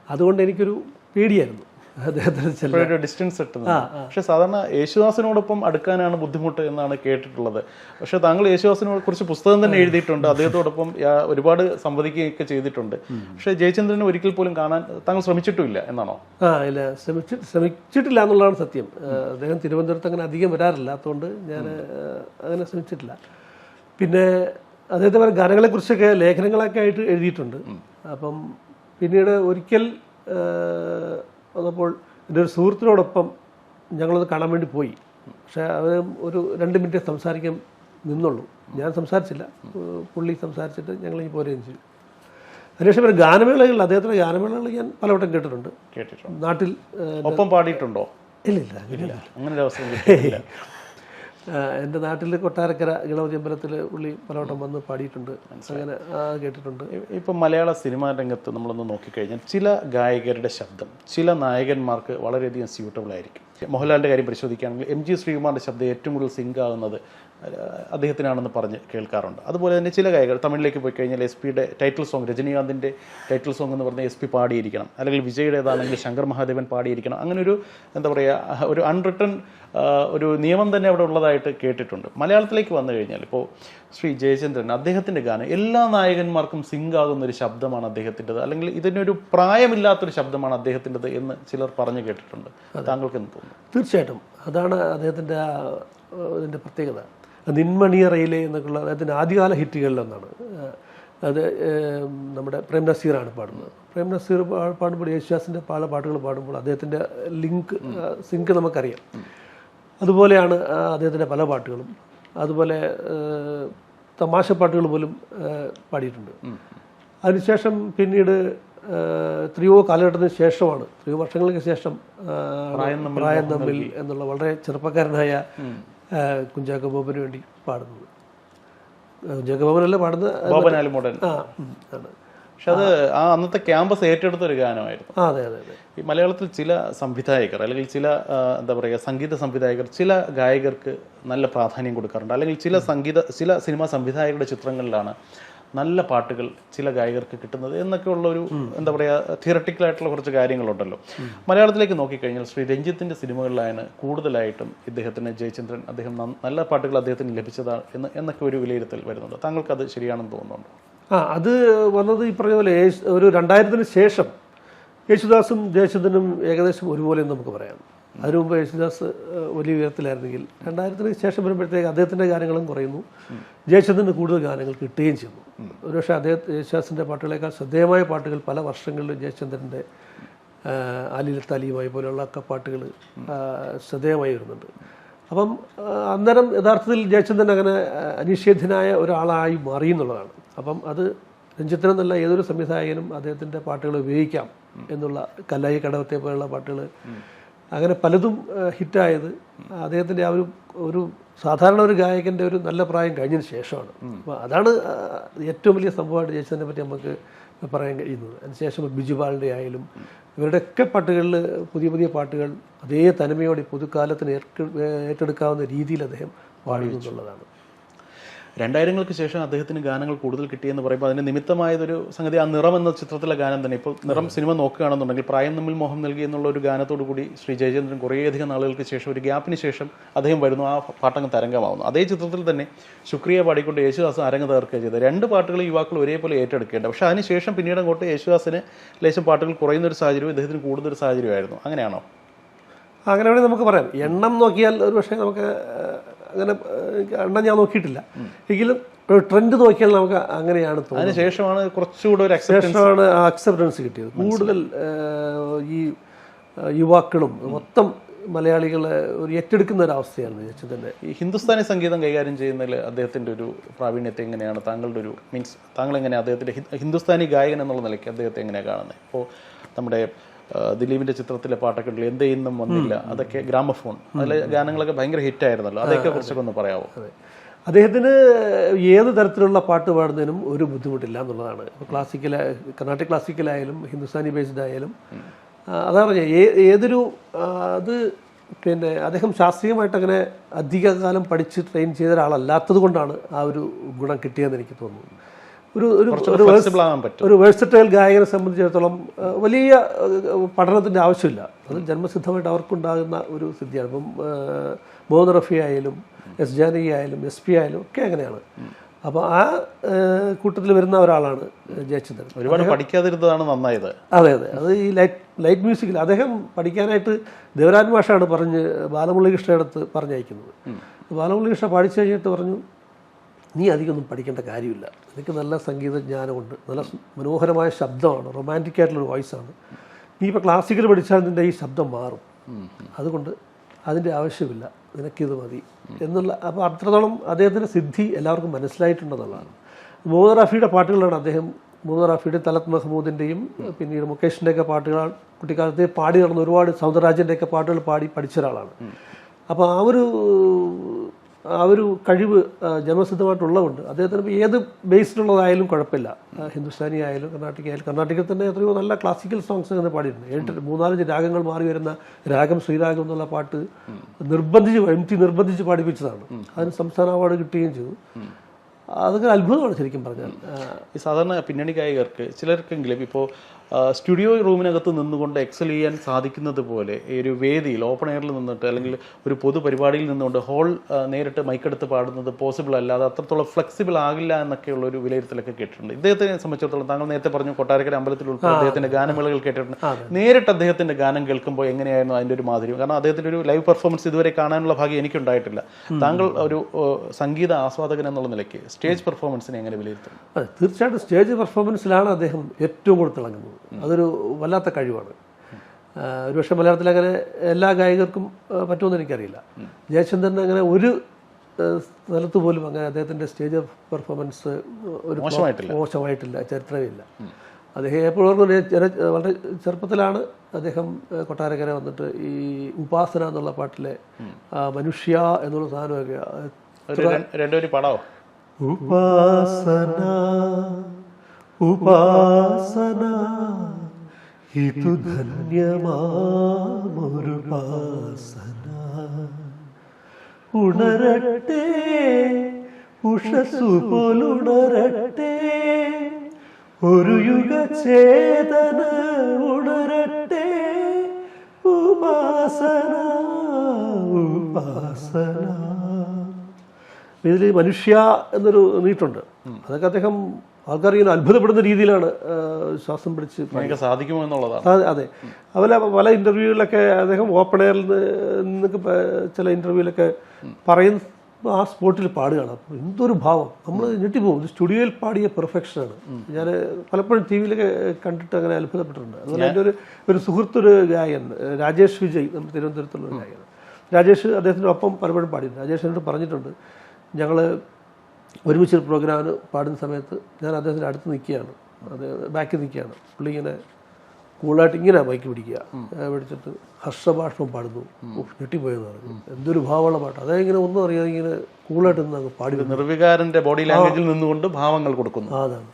അതുകൊണ്ട് എനിക്കൊരു പേടിയായിരുന്നു. അദ്ദേഹത്തിന് ഡിസ്റ്റൻസ് കിട്ടുന്നത്. പക്ഷെ സാധാരണ യേശുദാസിനോടൊപ്പം അടുക്കാനാണ് ബുദ്ധിമുട്ട് എന്നാണ് കേട്ടിട്ടുള്ളത്. പക്ഷെ താങ്കൾ യേശുദാസിനെ കുറിച്ച് പുസ്തകം തന്നെ എഴുതിയിട്ടുണ്ട്. അദ്ദേഹത്തോടൊപ്പം ഒരുപാട് സംവദിക്കുകയൊക്കെ ചെയ്തിട്ടുണ്ട്. പക്ഷെ ജയചന്ദ്രനെ ഒരിക്കൽ പോലും കാണാൻ താങ്കൾ ശ്രമിച്ചിട്ടില്ല എന്നാണോ? ആ ഇല്ല. ശ്രമിച്ച് ശ്രമിച്ചിട്ടില്ല എന്നുള്ളതാണ് സത്യം. അദ്ദേഹം തിരുവനന്തപുരത്ത് അങ്ങനെ അധികം വരാറില്ല. അതുകൊണ്ട് ഞാൻ അങ്ങനെ ശ്രമിച്ചിട്ടില്ല. പിന്നെ അദ്ദേഹത്തെ ഗാനങ്ങളെ കുറിച്ചൊക്കെ ലേഖനങ്ങളൊക്കെ ആയിട്ട് എഴുതിയിട്ടുണ്ട്. അപ്പം പിന്നീട് ഒരിക്കൽ വന്നപ്പോൾ എന്റെ ഒരു സുഹൃത്തിനോടൊപ്പം ഞങ്ങളത് കാണാൻ വേണ്ടി പോയി. പക്ഷേ അത് ഒരു രണ്ട് മിനിറ്റ് സംസാരിക്കാൻ നിന്നുള്ളൂ. ഞാൻ സംസാരിച്ചില്ല. പുള്ളി സംസാരിച്ചിട്ട് ഞങ്ങൾ ഈ പോരുകയും ചെയ്തു. അതിനുശേഷം പിന്നെ ഗാനമേളകളിൽ അദ്ദേഹത്തിന്റെ ഗാനമേളകൾ ഞാൻ പലവട്ടം കേട്ടിട്ടുണ്ട്. കേട്ടിട്ടുണ്ട്. നാട്ടിൽ ഒപ്പം പാടിയിട്ടുണ്ടോ? ഇല്ല ഇല്ല അങ്ങനെ ഒരു അവസരം [LAUGHS] എന്റെ നാട്ടിൽ കൊട്ടാരക്കര ഗണപതി അമ്പലത്തിൽ പുള്ളി പലവട്ടം വന്ന് പാടിയിട്ടുണ്ട്. അങ്ങനെ കേട്ടിട്ടുണ്ട്. ഇപ്പം മലയാള സിനിമാ രംഗത്ത് നമ്മളൊന്ന് നോക്കിക്കഴിഞ്ഞാൽ ചില ഗായകരുടെ ശബ്ദം ചില നായകന്മാർക്ക് വളരെയധികം സ്യൂട്ടബിൾ ആയിരിക്കും. മോഹൻലാലിന്റെ കാര്യം പരിശോധിക്കുകയാണെങ്കിൽ എം ജി ശ്രീകുമാറിന്റെ ശബ്ദം ഏറ്റവും കൂടുതൽ സിങ്ക് ആകുന്നത് അദ്ദേഹത്തിനാണെന്ന് പറഞ്ഞ് കേൾക്കാറുണ്ട്. അതുപോലെ തന്നെ ചില ഗായകർ തമിഴിലേക്ക് പോയി കഴിഞ്ഞാൽ എസ് പിയുടെ ടൈറ്റിൽ സോങ് രജനീകാന്തിന്റെ ടൈറ്റിൽ സോങ് എന്ന് പറഞ്ഞാൽ എസ് പി പാടിയിരിക്കണം. അല്ലെങ്കിൽ വിജയുടേതാണെങ്കിൽ ശങ്കർ മഹാദേവൻ പാടിയിരിക്കണം. അങ്ങനെ ഒരു എന്താ പറയുക ഒരു അൺറിട്ടൺ ഒരു നിയമം തന്നെ അവിടെ ഉള്ളതായിട്ട് കേട്ടിട്ടുണ്ട്. മലയാളത്തിലേക്ക് വന്നു കഴിഞ്ഞാൽ ഇപ്പോൾ ശ്രീ ജയചന്ദ്രൻ അദ്ദേഹത്തിന്റെ ഗാനം എല്ലാ നായകന്മാർക്കും സിങ്ക് ആകുന്ന ഒരു ശബ്ദമാണ് അദ്ദേഹത്തിന്റെത്. അല്ലെങ്കിൽ ഇതിനൊരു പ്രായമില്ലാത്തൊരു ശബ്ദമാണ് അദ്ദേഹത്തിന്റെത് എന്ന് ചിലർ പറഞ്ഞു കേട്ടിട്ടുണ്ട്. താങ്കൾക്ക് എന്ത് തോന്നുന്നു? തീർച്ചയായിട്ടും. അതാണ് അദ്ദേഹത്തിന്റെ ഇതിന്റെ പ്രത്യേകത. നിന്മണിയറയിലെ എന്നൊക്കെയുള്ള അദ്ദേഹത്തിന്റെ ആദ്യകാല ഹിറ്റുകളിലൊന്നാണ്. അത് നമ്മുടെ പ്രേം നസീറാണ് പാടുന്നത്. പ്രേം നസീർ പാടുമ്പോൾ യേശുദാസിന്റെ പല പാട്ടുകൾ പാടുമ്പോൾ അദ്ദേഹത്തിന്റെ ലിങ്ക് സിങ്ക് നമുക്കറിയാം. അതുപോലെയാണ് അദ്ദേഹത്തിന്റെ പല പാട്ടുകളും. അതുപോലെ തമാശ പാട്ടുകൾ പോലും പാടിയിട്ടുണ്ട്. അതിനുശേഷം പിന്നീട് ത്രിയോ എത്രയോ കാലഘട്ടത്തിന് ശേഷമാണ് എത്രയോ വർഷങ്ങൾക്ക് ശേഷം പ്രായം തമ്മിൽ എന്നുള്ള വളരെ ചെറുപ്പക്കാരനായ കുഞ്ചാക്കോ ബോബന് വേണ്ടി പാടുന്നത്. കുഞ്ചാക്കോ ബോബനല്ല പാടുന്നത് ആ ആണ്. പക്ഷെ അത് ആ അന്നത്തെ ക്യാമ്പസ് ഏറ്റെടുത്ത ഒരു ഗാനമായിരുന്നു. അതെ അതെ അതെ. ഈ മലയാളത്തിൽ ചില സംവിധായകർ അല്ലെങ്കിൽ ചില എന്താ പറയുക സംഗീത സംവിധായകർ ചില ഗായകർക്ക് നല്ല പ്രാധാന്യം കൊടുക്കാറുണ്ട്. അല്ലെങ്കിൽ ചില സംഗീത ചില സിനിമാ സംവിധായകരുടെ ചിത്രങ്ങളിലാണ് നല്ല പാട്ടുകൾ ചില ഗായകർക്ക് കിട്ടുന്നത് എന്നൊക്കെ ഉള്ള ഒരു എന്താ പറയുക തിയററ്റിക്കൽ ആയിട്ടുള്ള കുറച്ച് കാര്യങ്ങളുണ്ടല്ലോ. മലയാളത്തിലേക്ക് നോക്കിക്കഴിഞ്ഞാൽ ശ്രീ രഞ്ജിത്തിന്റെ സിനിമകളിലാണ് കൂടുതലായിട്ടും ഇദ്ദേഹത്തിന് ജയചന്ദ്രൻ അദ്ദേഹം നല്ല പാട്ടുകൾ അദ്ദേഹത്തിന് ലഭിച്ചതാണ് എന്ന് എന്നൊക്കെ ഒരു വിലയിരുത്തൽ വരുന്നുണ്ട്. താങ്കൾക്ക് അത് ശരിയാണെന്ന് തോന്നുന്നുണ്ട്? ആ അത് വന്നത് ഈ പറഞ്ഞ പോലെ ഒരു രണ്ടായിരത്തിന് ശേഷം യേശുദാസും ജയചന്ദ്രനും ഏകദേശം ഒരുപോലെ എന്ന് നമുക്ക് പറയാം. അതിനു മുമ്പ് യേശുദാസ് വലിയ ഉയരത്തിലായിരുന്നെങ്കിൽ രണ്ടായിരത്തിന് ശേഷം വരുമ്പോഴത്തേക്ക് അദ്ദേഹത്തിന്റെ ഗാനങ്ങളും കുറയുന്നു. ജയചന്ദ്രന് കൂടുതൽ ഗാനങ്ങൾ കിട്ടുകയും ചെയ്യുന്നു. ഒരുപക്ഷെ അദ്ദേഹം യേശുദാസിന്റെ പാട്ടുകളേക്കാൾ ശ്രദ്ധേയമായ പാട്ടുകൾ പല വർഷങ്ങളിലും ജയചന്ദ്രന്റെ ആലിലത്താലിയുമായി പോലെയുള്ള ഒക്കെ പാട്ടുകൾ ശ്രദ്ധേയമായി വരുന്നുണ്ട്. അപ്പം അന്നേരം യഥാർത്ഥത്തിൽ ജയചന്ദ്രൻ അങ്ങനെ അനിഷേധ്യനായ ഒരാളായി മാറി എന്നുള്ളതാണ്. അപ്പം അത് രഞ്ജിത്തിനെന്നല്ല ഏതൊരു സംവിധായകനും അദ്ദേഹത്തിന്റെ പാട്ടുകൾ ഉപയോഗിക്കാം എന്നുള്ള കല്ലായി കടവത്തെ പോലെയുള്ള പാട്ടുകൾ അങ്ങനെ പലതും ഹിറ്റായത്. അദ്ദേഹത്തിന്റെ ആ ഒരു ഒരു സാധാരണ ഒരു ഗായകന്റെ ഒരു നല്ല പ്രായം കഴിഞ്ഞതിന് ശേഷമാണ്. അപ്പോൾ അതാണ് ഏറ്റവും വലിയ സംഭവമായിട്ട് ജയിച്ചതിനെ പറ്റി നമുക്ക് പറയാൻ കഴിയുന്നത്. അതിനുശേഷം ബിജു ബാലിന്റെ ആയാലും ഇവരുടെയൊക്കെ പാട്ടുകളിൽ പുതിയ പുതിയ പാട്ടുകൾ അതേ തനിമയോടെ പുതുക്കാലത്തിന് ഏറ്റെടുക്കാവുന്ന രീതിയിൽ അദ്ദേഹം എന്നുള്ളതാണ് രണ്ടായിരങ്ങൾക്ക് ശേഷം അദ്ദേഹത്തിന് ഗാനങ്ങൾ കൂടുതൽ കിട്ടിയെന്ന് പറയുമ്പോൾ അതിന് നിമിത്തമായതൊരു സംഗതി ആ നിറം എന്ന ചിത്രത്തിലെ ഗാനം തന്നെ. ഇപ്പോൾ നിറം സിനിമ നോക്കുകയാണെന്നുണ്ടെങ്കിൽ പ്രായം തമ്മിൽ മോഹം നൽകി എന്നുള്ള ഒരു ഗാനത്തോടു കൂടി ശ്രീ ജയചന്ദ്രൻ കുറേയധികം നാളുകൾക്ക് ശേഷം ഒരു ഗ്യാപ്പിന് ശേഷം അദ്ദേഹം വരുന്നു ആ പാട്ടങ്ങ് തരംഗമാവുന്നു. അതേ ചിത്രത്തിൽ തന്നെ ശുക്രിയ പാടിക്കൊണ്ട് യേശുദാസ് അരങ്ങ് തകർക്കുക ചെയ്തത്. രണ്ട് പാട്ടുകൾ യുവാക്കൾ ഒരേപോലെ ഏറ്റെടുക്കേണ്ട. പക്ഷേ അതിനുശേഷം പിന്നീട് അങ്ങോട്ട് യേശുദാസിന് ലേശം പാട്ടുകൾ കുറയുന്ന ഒരു സാഹചര്യം ഇദ്ദേഹത്തിന് കൂടുതൽ ഒരു സാഹചര്യമായിരുന്നു. അങ്ങനെയാണോ? അങ്ങനെ വേണമെങ്കിൽ നമുക്ക് പറയാം. എണ്ണം നോക്കിയാൽ ഒരു പക്ഷേ നമുക്ക് അങ്ങനെ എണ്ണം ഞാൻ നോക്കിയിട്ടില്ല. എങ്കിലും ഒരു ട്രെൻഡ് നോക്കിയാൽ നമുക്ക് അങ്ങനെയാണ് തോന്നുന്നത്. അതിനുശേഷമാണ് കുറച്ചുകൂടെ ഒരു ശേഷമാണ് അക്സെപ്റ്റൻസ് കിട്ടിയത്. കൂടുതൽ ഈ യുവാക്കളും മൊത്തം മലയാളികളെ ഒരു ഏറ്റെടുക്കുന്ന ഒരു അവസ്ഥയാണ് ജയചന്ദ്രന്റെ ഈ ഹിന്ദുസ്ഥാനി സംഗീതം കൈകാര്യം ചെയ്യുന്നതിൽ അദ്ദേഹത്തിന്റെ ഒരു പ്രാവീണ്യത്തെ എങ്ങനെയാണ്? താങ്കളുടെ ഒരു മീൻസ് താങ്കൾ എങ്ങനെയാണ് അദ്ദേഹത്തിന്റെ ഹിന്ദുസ്ഥാനി ഗായകൻ എന്നുള്ള നിലയ്ക്ക് അദ്ദേഹത്തെ എങ്ങനെയാണ് കാണുന്നത്? ഇപ്പോൾ നമ്മുടെ ദിലീപിന്റെ ചിത്രത്തിലെ പാട്ടൊക്കെ എന്തേ ഇന്നും വന്നില്ല. അതൊക്കെ ഗ്രാമഫോൺ. അതിലെ ഗാനങ്ങളൊക്കെ ഭയങ്കര ഹിറ്റായിരുന്നല്ലോ. അതൊക്കെ കുറിച്ചൊക്കെ ഒന്ന് പറയാമോ അദ്ദേഹത്തിന് ഏത് തരത്തിലുള്ള പാട്ട് പാടുന്നതിനും ഒരു ബുദ്ധിമുട്ടില്ല എന്നുള്ളതാണ്. ക്ലാസിക്കൽ കർണാട്ടിക് ക്ലാസിക്കലായാലും ഹിന്ദുസ്ഥാനി ബേസ്ഡ് ആയാലും അതാ പറഞ്ഞ ഏതൊരു അത് പിന്നെ അദ്ദേഹം ശാസ്ത്രീയമായിട്ട് അങ്ങനെ അധികകാലം പഠിച്ച് ട്രെയിൻ ചെയ്ത ഒരാളല്ലാത്തത് കൊണ്ടാണ് ആ ഒരു ഗുണം കിട്ടിയതെന്ന് എനിക്ക് തോന്നുന്നു. ഒരു ഒരു വേഴ്സറ്റൈൽ ഗായകനെ സംബന്ധിച്ചിടത്തോളം വലിയ പഠനത്തിന്റെ ആവശ്യമില്ല. അത് ജന്മസിദ്ധമായിട്ട് അവർക്കുണ്ടാകുന്ന ഒരു സിദ്ധിയാണ്. ഇപ്പം മോഹൻ മുഹമ്മദ് റഫി ആയാലും എസ് ജാനകി ആയാലും എസ് പി ആയാലും ഒക്കെ അങ്ങനെയാണ്. അപ്പോൾ ആ കൂട്ടത്തിൽ വരുന്ന ഒരാളാണ് ജയചന്ദ്രൻ. ഒരുപാട് പഠിക്കാതിരുന്നതാണ് നന്നായത്. അതെ അതെ. അത് ഈ ലൈറ്റ് ലൈറ്റ് മ്യൂസിക്കിൽ അദ്ദേഹം പഠിക്കാനായിട്ട് ദേവരാജ് മാഷാണ് പറഞ്ഞ് ബാലമുരളികൃഷ്ണ അടുത്ത് പറഞ്ഞയക്കുന്നത്. ബാലമുരളികൃഷ്ണ പഠിച്ചു കഴിഞ്ഞിട്ട് പറഞ്ഞു നീ അധികമൊന്നും പഠിക്കേണ്ട കാര്യമില്ല. നിനക്ക് നല്ല സംഗീതജ്ഞാനമുണ്ട്. നല്ല മനോഹരമായ ശബ്ദമാണ്. റൊമാന്റിക് ആയിട്ടുള്ളൊരു വോയിസാണ് നീ ഇപ്പോൾ ക്ലാസിക്കൽ പഠിച്ചാൽ നിന്റെ ഈ ശബ്ദം മാറും. അതുകൊണ്ട് അതിന്റെ ആവശ്യമില്ല. നിനക്കിത് മതി. എന്നുള്ള അപ്പോൾ അത്രത്തോളം അദ്ദേഹത്തിന്റെ സിദ്ധി എല്ലാവർക്കും മനസ്സിലായിട്ടുണ്ടെന്നുള്ളതാണ്. മുഹമ്മദ് റാഫിയുടെ പാട്ടുകളാണ് അദ്ദേഹം മുഹമ്മദ് റാഫിയുടെ തലത് മഹ്മൂദിന്റെയും പിന്നീട് മുകേഷിന്റെയൊക്കെ പാട്ടുകൾ കുട്ടിക്കാലത്ത് പാടി നടന്ന ഒരുപാട് സൗന്ദരരാജന്റെയൊക്കെ പാട്ടുകൾ പാടി പഠിച്ച ഒരാളാണ്. അപ്പോൾ ആ ഒരു ആ ഒരു കഴിവ് ജന്മസിദ്ധമായിട്ടുള്ളതുകൊണ്ട് അദ്ദേഹത്തിന് ഇപ്പോൾ ഏത് ബേസിലുള്ളതായാലും കുഴപ്പമില്ല. ഹിന്ദുസ്ഥാനി ആയാലും കർണാടക ആയാലും. കർണാടകയിൽ തന്നെ എത്രയോ നല്ല ക്ലാസിക്കൽ സോങ്സ് അങ്ങനെ പാടിയിട്ടുണ്ട്. ഏഴ് മൂന്നാലഞ്ച് രാഗങ്ങൾ മാറി വരുന്ന രാഗം ശ്രീരാഗം എന്നുള്ള പാട്ട് നിർബന്ധിച്ച് എം ടി നിർബന്ധിച്ച് പാടിപ്പിച്ചതാണ്. അതിന് സംസ്ഥാന അവാർഡ് കിട്ടുകയും ചെയ്തു. അതൊക്കെ അത്ഭുതമാണ് ശരിക്കും പറഞ്ഞാൽ. ഈ സാധാരണ പിന്നണി ഗായകർക്ക് ചിലർക്കെങ്കിലും ഇപ്പോൾ സ്റ്റുഡിയോ റൂമിനകത്ത് നിന്നുകൊണ്ട് എക്സൽ ചെയ്യാൻ സാധിക്കുന്നത് പോലെ ഈ ഒരു വേദിയിൽ ഓപ്പൺ എയറിൽ നിന്നിട്ട് അല്ലെങ്കിൽ ഒരു പൊതു പരിപാടിയിൽ നിന്നുകൊണ്ട് ഹോൾ നേരിട്ട് മൈക്കെടുത്ത് പാടുന്നത് പോസിബിൾ അല്ല അത് അത്രത്തോളം ഫ്ലെക്സിബിൾ ആകില്ല എന്നൊക്കെയുള്ള ഒരു വിലയിരുത്തലൊക്കെ കേട്ടിട്ടുണ്ട്. ഇദ്ദേഹത്തിനെ സംബന്ധിച്ചിടത്തോളം താങ്കൾ നേരത്തെ പറഞ്ഞു കൊട്ടാരക്കര അമ്പലത്തിൽ ഉൾപ്പെടെ അദ്ദേഹത്തിന്റെ ഗാനമേളകൾ കേട്ടിട്ടുണ്ട്. നേരിട്ട് അദ്ദേഹത്തിന്റെ ഗാനം കേൾക്കുമ്പോൾ എങ്ങനെയായിരുന്നു അതിന്റെ ഒരു മാധുര്യം? കാരണം അദ്ദേഹത്തിന്റെ ഒരു ലൈവ് പെർഫോമൻസ് ഇതുവരെ കാണാനുള്ള ഭാഗ്യം എനിക്കുണ്ടായിട്ടില്ല. താങ്കൾ ഒരു സംഗീത ആസ്വാദകൻ എന്നുള്ള നിലയ്ക്ക് സ്റ്റേജ് പെർഫോമൻസിനെ എങ്ങനെ വിലയിരുത്തും അതെ തീർച്ചയായിട്ടും സ്റ്റേജ് പെർഫോമൻസിലാണ് അദ്ദേഹം ഏറ്റവും കൂടുതൽ തിളങ്ങുന്നത്. അതൊരു വല്ലാത്ത കഴിവാണ്. ഒരുപക്ഷെ മലയാളത്തിൽ അങ്ങനെ എല്ലാ ഗായകർക്കും പറ്റുമെന്ന് എനിക്കറിയില്ല. ജയചന്ദ്രൻ അങ്ങനെ ഒരു സ്ഥലത്ത് പോലും അങ്ങനെ അദ്ദേഹത്തിന്റെ സ്റ്റേജ് പെർഫോമൻസ് ഒരു മോശമായിട്ടില്ല. മോശമായിട്ടില്ല ചരിത്രമില്ല. അദ്ദേഹം എപ്പോഴും വളരെ ചെറുപ്പത്തിലാണ് അദ്ദേഹം കൊട്ടാരക്കര വന്നിട്ട് ഈ ഉപാസന എന്നുള്ള പാട്ടിലെ മനുഷ്യ എന്നുള്ള സാധനമൊക്കെ രണ്ട്- രണ്ടുപേരും പടാവോ ഉപാസന. ഉപാസന. ഇതു ധന്യമാമൊരുപാസന ഉണരട്ടെ ഉഷസ്സു പോലുണരട്ടെ ഒരു യുഗചേതന ഉണരട്ടെ. ഉപാസന ഉപാസന. ഇതിൽ മനുഷ്യ എന്നൊരു നീട്ടുണ്ട്. അതൊക്കെ അദ്ദേഹം ആൾക്കാരിങ്ങനെ അത്ഭുതപ്പെടുന്ന രീതിയിലാണ് ശ്വാസം പിടിച്ച് സാധിക്കുമോ എന്നുള്ളതാണ്. അതെ അതെ. അതുപോലെ പല ഇന്റർവ്യൂകളിലൊക്കെ അദ്ദേഹം ഓപ്പൺ എയറിൽ നിന്നൊക്കെ ചില ഇന്റർവ്യൂവിലൊക്കെ പറയുന്ന ആ സ്പോട്ടിൽ പാടുകയാണ്. അപ്പോൾ എന്തൊരു ഭാവം. നമ്മൾ ഞെട്ടിപ്പോകും. സ്റ്റുഡിയോയിൽ പാടിയ പെർഫെക്ഷനാണ് ഞാൻ പലപ്പോഴും ടി വിയിലൊക്കെ കണ്ടിട്ട് അങ്ങനെ അത്ഭുതപ്പെട്ടിട്ടുണ്ട്. അതുപോലെ എന്റെ ഒരു ഒരു സുഹൃത്തൊരു ഗായകൻ രാജേഷ് വിജയ് നമ്മുടെ തിരുവനന്തപുരത്തുള്ള ഒരു ഗായകൻ. രാജേഷ് അദ്ദേഹത്തിന്റെ ഒപ്പം പലപ്പോഴും പാടിയിട്ടുണ്ട്. രാജേഷ് എന്നോട് പറഞ്ഞിട്ടുണ്ട് ഞങ്ങൾ ഒരുമിച്ച് പ്രോഗ്രാമിന് പാടുന്ന സമയത്ത് ഞാൻ അദ്ദേഹത്തിന്റെ അടുത്ത് നിൽക്കുകയാണ്. അത് ബാക്കിൽ നിൽക്കുകയാണ്. പുള്ളി ഇങ്ങനെ കൂളായിട്ട് ഇങ്ങനെ ബൈക്ക് പിടിക്കുക. പിടിച്ചിട്ട് ഹർഷഭാഷണം പാടുന്നു. ഞെട്ടിപ്പോയെന്ന് പറഞ്ഞു. എന്തൊരു ഭാവമുള്ള പാട്ട്. അതായത് ഇങ്ങനെ ഒന്നും അറിയാതെ ഇങ്ങനെ കൂളായിട്ട് നിന്ന് അങ്ങ് പാടി നിർവികാരന്റെ ബോഡി ലാംഗ്വേജിൽ നിന്നുകൊണ്ട് ഭാവങ്ങൾ കൊടുക്കുന്നു. അതാണ്.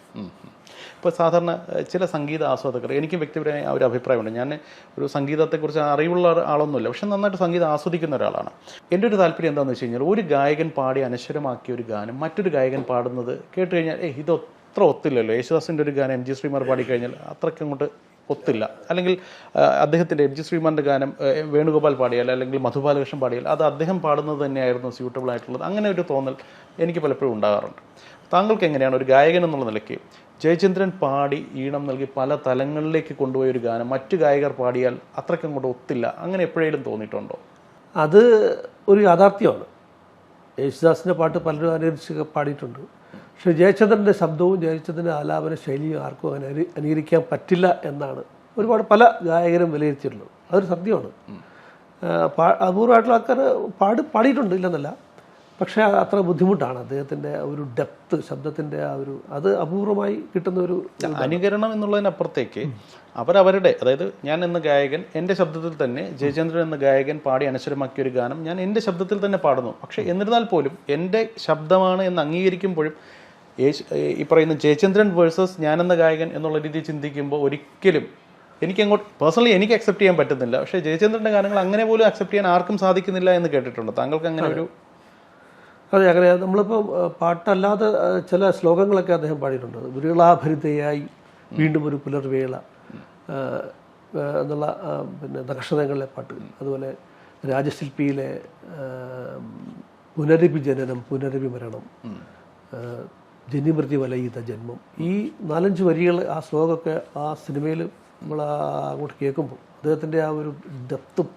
ഇപ്പോൾ സാധാരണ ചില സംഗീത ആസ്വാദകർ എനിക്ക് വ്യക്തിപരമായ ഒരു അഭിപ്രായമുണ്ട്. ഞാൻ ഒരു സംഗീതത്തെക്കുറിച്ച് അറിവുള്ള ആളൊന്നുമില്ല. പക്ഷെ നന്നായിട്ട് സംഗീതം ആസ്വദിക്കുന്ന ഒരാളാണ്. എന്റെ ഒരു താല്പര്യം എന്താണെന്ന് വെച്ച് കഴിഞ്ഞാൽ ഒരു ഗായകൻ പാടി അനശ്വരമാക്കിയ ഒരു ഗാനം മറ്റൊരു ഗായകൻ പാടുന്നത് കേട്ട് കഴിഞ്ഞാൽ ഏ ഇത് അത്ര ഒത്തില്ലല്ലോ. യേശുദാസിന്റെ ഒരു ഗാനം എം ജി ശ്രീമാർ പാടിക്കഴിഞ്ഞാൽ അത്രയ്ക്ക് അങ്ങോട്ട് ഒത്തില്ല. അല്ലെങ്കിൽ അദ്ദേഹത്തിന്റെ എം ജി ശ്രീമാറിന്റെ ഗാനം വേണുഗോപാൽ പാടിയാൽ അല്ലെങ്കിൽ മധുബാലകൃഷ്ണൻ പാടിയാൽ അത് അദ്ദേഹം പാടുന്നത് തന്നെയായിരുന്നു സ്യൂട്ടബിൾ ആയിട്ടുള്ളത്. അങ്ങനെ ഒരു തോന്നൽ എനിക്ക് പലപ്പോഴും ഉണ്ടാകാറുണ്ട്. താങ്കൾക്ക് എങ്ങനെയാണ് ഒരു ഗായകൻ എന്നുള്ള നിലയ്ക്ക് ജയചന്ദ്രൻ പാടി ഈണം നൽകി പല തലങ്ങളിലേക്ക് കൊണ്ടുപോയ ഒരു ഗാനം മറ്റു ഗായകർ പാടിയാൽ അത്രയ്ക്കും അങ്ങോട്ട് ഒത്തില്ല. അങ്ങനെ എപ്പോഴേലും തോന്നിയിട്ടുണ്ടോ? അത് ഒരു യാഥാർത്ഥ്യമാണ്. യേശുദാസിന്റെ പാട്ട് പലരും അനുകരിച്ച് പാടിയിട്ടുണ്ട്. പക്ഷേ ജയചന്ദ്രന്റെ ശബ്ദവും ജയചന്ദ്രന്റെ ആലാപന ശൈലിയും ആർക്കും അങ്ങനെ അനു- അനുകരിക്കാൻ പറ്റില്ല എന്നാണ് ഒരുപാട് പല ഗായകരും വിലയിരുത്തിയിട്ടുള്ളത്. അതൊരു സത്യമാണ്. അപൂർവമായിട്ടുള്ള ആൾക്കാർ പാട് പാടിയിട്ടുണ്ട് ഇല്ലെന്നല്ല. പക്ഷേ അത്ര ബുദ്ധിമുട്ടാണ്. അദ്ദേഹത്തിന്റെ ഒരു ഡെപ്ത് ശബ്ദത്തിന്റെ ആ ഒരു അത് അപൂർവമായി കിട്ടുന്ന ഒരു അനുകരണം എന്നുള്ളതിനപ്പുറത്തേക്ക് അവരവരുടെ അതായത് ഞാൻ എന്ന ഗായകൻ എന്റെ ശബ്ദത്തിൽ തന്നെ ജയചന്ദ്രൻ എന്ന ഗായകൻ പാടി അനശ്വരമാക്കിയ ഒരു ഗാനം ഞാൻ എന്റെ ശബ്ദത്തിൽ തന്നെ പാടുന്നു. പക്ഷേ എന്നിരുന്നാൽ പോലും എന്റെ ശബ്ദമാണ് എന്ന് അംഗീകരിക്കുമ്പോഴും ഈ പറയുന്ന ജയചന്ദ്രൻ വേഴ്സസ് ഞാൻ എന്ന ഗായകൻ എന്നുള്ള രീതിയിൽ ചിന്തിക്കുമ്പോൾ ഒരിക്കലും എനിക്ക് അങ്ങോട്ട് പേഴ്സണലി എനിക്ക് അക്സെപ്റ്റ് ചെയ്യാൻ പറ്റുന്നില്ല. പക്ഷേ ജയചന്ദ്രന്റെ ഗാനങ്ങൾ അങ്ങനെ പോലും അക്സെപ്റ്റ് ചെയ്യാൻ ആർക്കും സാധിക്കുന്നില്ല എന്ന് കേട്ടിട്ടുണ്ട്. താങ്കൾക്ക് അങ്ങനെ ഒരു അതെ അങ്ങനെ. നമ്മളിപ്പോൾ പാട്ടല്ലാതെ ചില ശ്ലോകങ്ങളൊക്കെ അദ്ദേഹം പാടിയിട്ടുണ്ട്. വിരളാഭരിതയായി വീണ്ടും ഒരു പുലർവേള എന്നുള്ള പിന്നെ നക്ഷത്രങ്ങളിലെ പാട്ട്. അതുപോലെ രാജശില്പിയിലെ ആ, പുനരഭി ജനനം പുനരഭി മരണം ജനിമൃതി വലയിത ജന്മം. ഈ നാലഞ്ച് വരികൾ ആ ശ്ലോകമൊക്കെ ആ സിനിമയിൽ നമ്മൾ അങ്ങോട്ട് കേൾക്കുമ്പോൾ അദ്ദേഹത്തിന്റെ ആ ഒരു ഡെപ്തും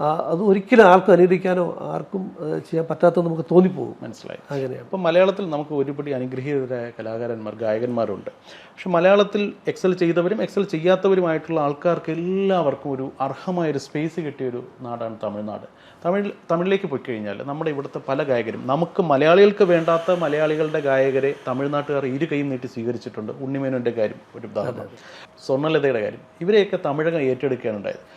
അത് ഒരിക്കലും ആർക്കും അനുകരിക്കാനോ ആർക്കും ചെയ്യാൻ പറ്റാത്ത നമുക്ക് തോന്നിപ്പോകും. മനസ്സിലായി. അങ്ങനെ അപ്പം മലയാളത്തിൽ നമുക്ക് ഒരുപടി അനുഗ്രഹീതരായ കലാകാരന്മാർ ഗായകന്മാരുണ്ട്. പക്ഷെ മലയാളത്തിൽ എക്സൽ ചെയ്തവരും എക്സൽ ചെയ്യാത്തവരുമായിട്ടുള്ള ആൾക്കാർക്ക് എല്ലാവർക്കും ഒരു അർഹമായ ഒരു സ്പേസ് കിട്ടിയ ഒരു നാടാണ് തമിഴ്നാട്. തമിഴ് തമിഴിലേക്ക് പോയി കഴിഞ്ഞാൽ നമ്മുടെ ഇവിടുത്തെ പല ഗായകരും നമുക്ക് മലയാളികൾക്ക് വേണ്ടാത്ത മലയാളികളുടെ ഗായകരെ തമിഴ്നാട്ടുകാർ ഇരു കൈയും നീട്ടി സ്വീകരിച്ചിട്ടുണ്ട്. ഉണ്ണിമേനോന്റെ കാര്യം ഒരു ഉദാഹരണം. സ്വർണലതയുടെ കാര്യം. ഇവരെയൊക്കെ തമിഴകം ഏറ്റെടുക്കുകയാണ് ഉണ്ടായത്.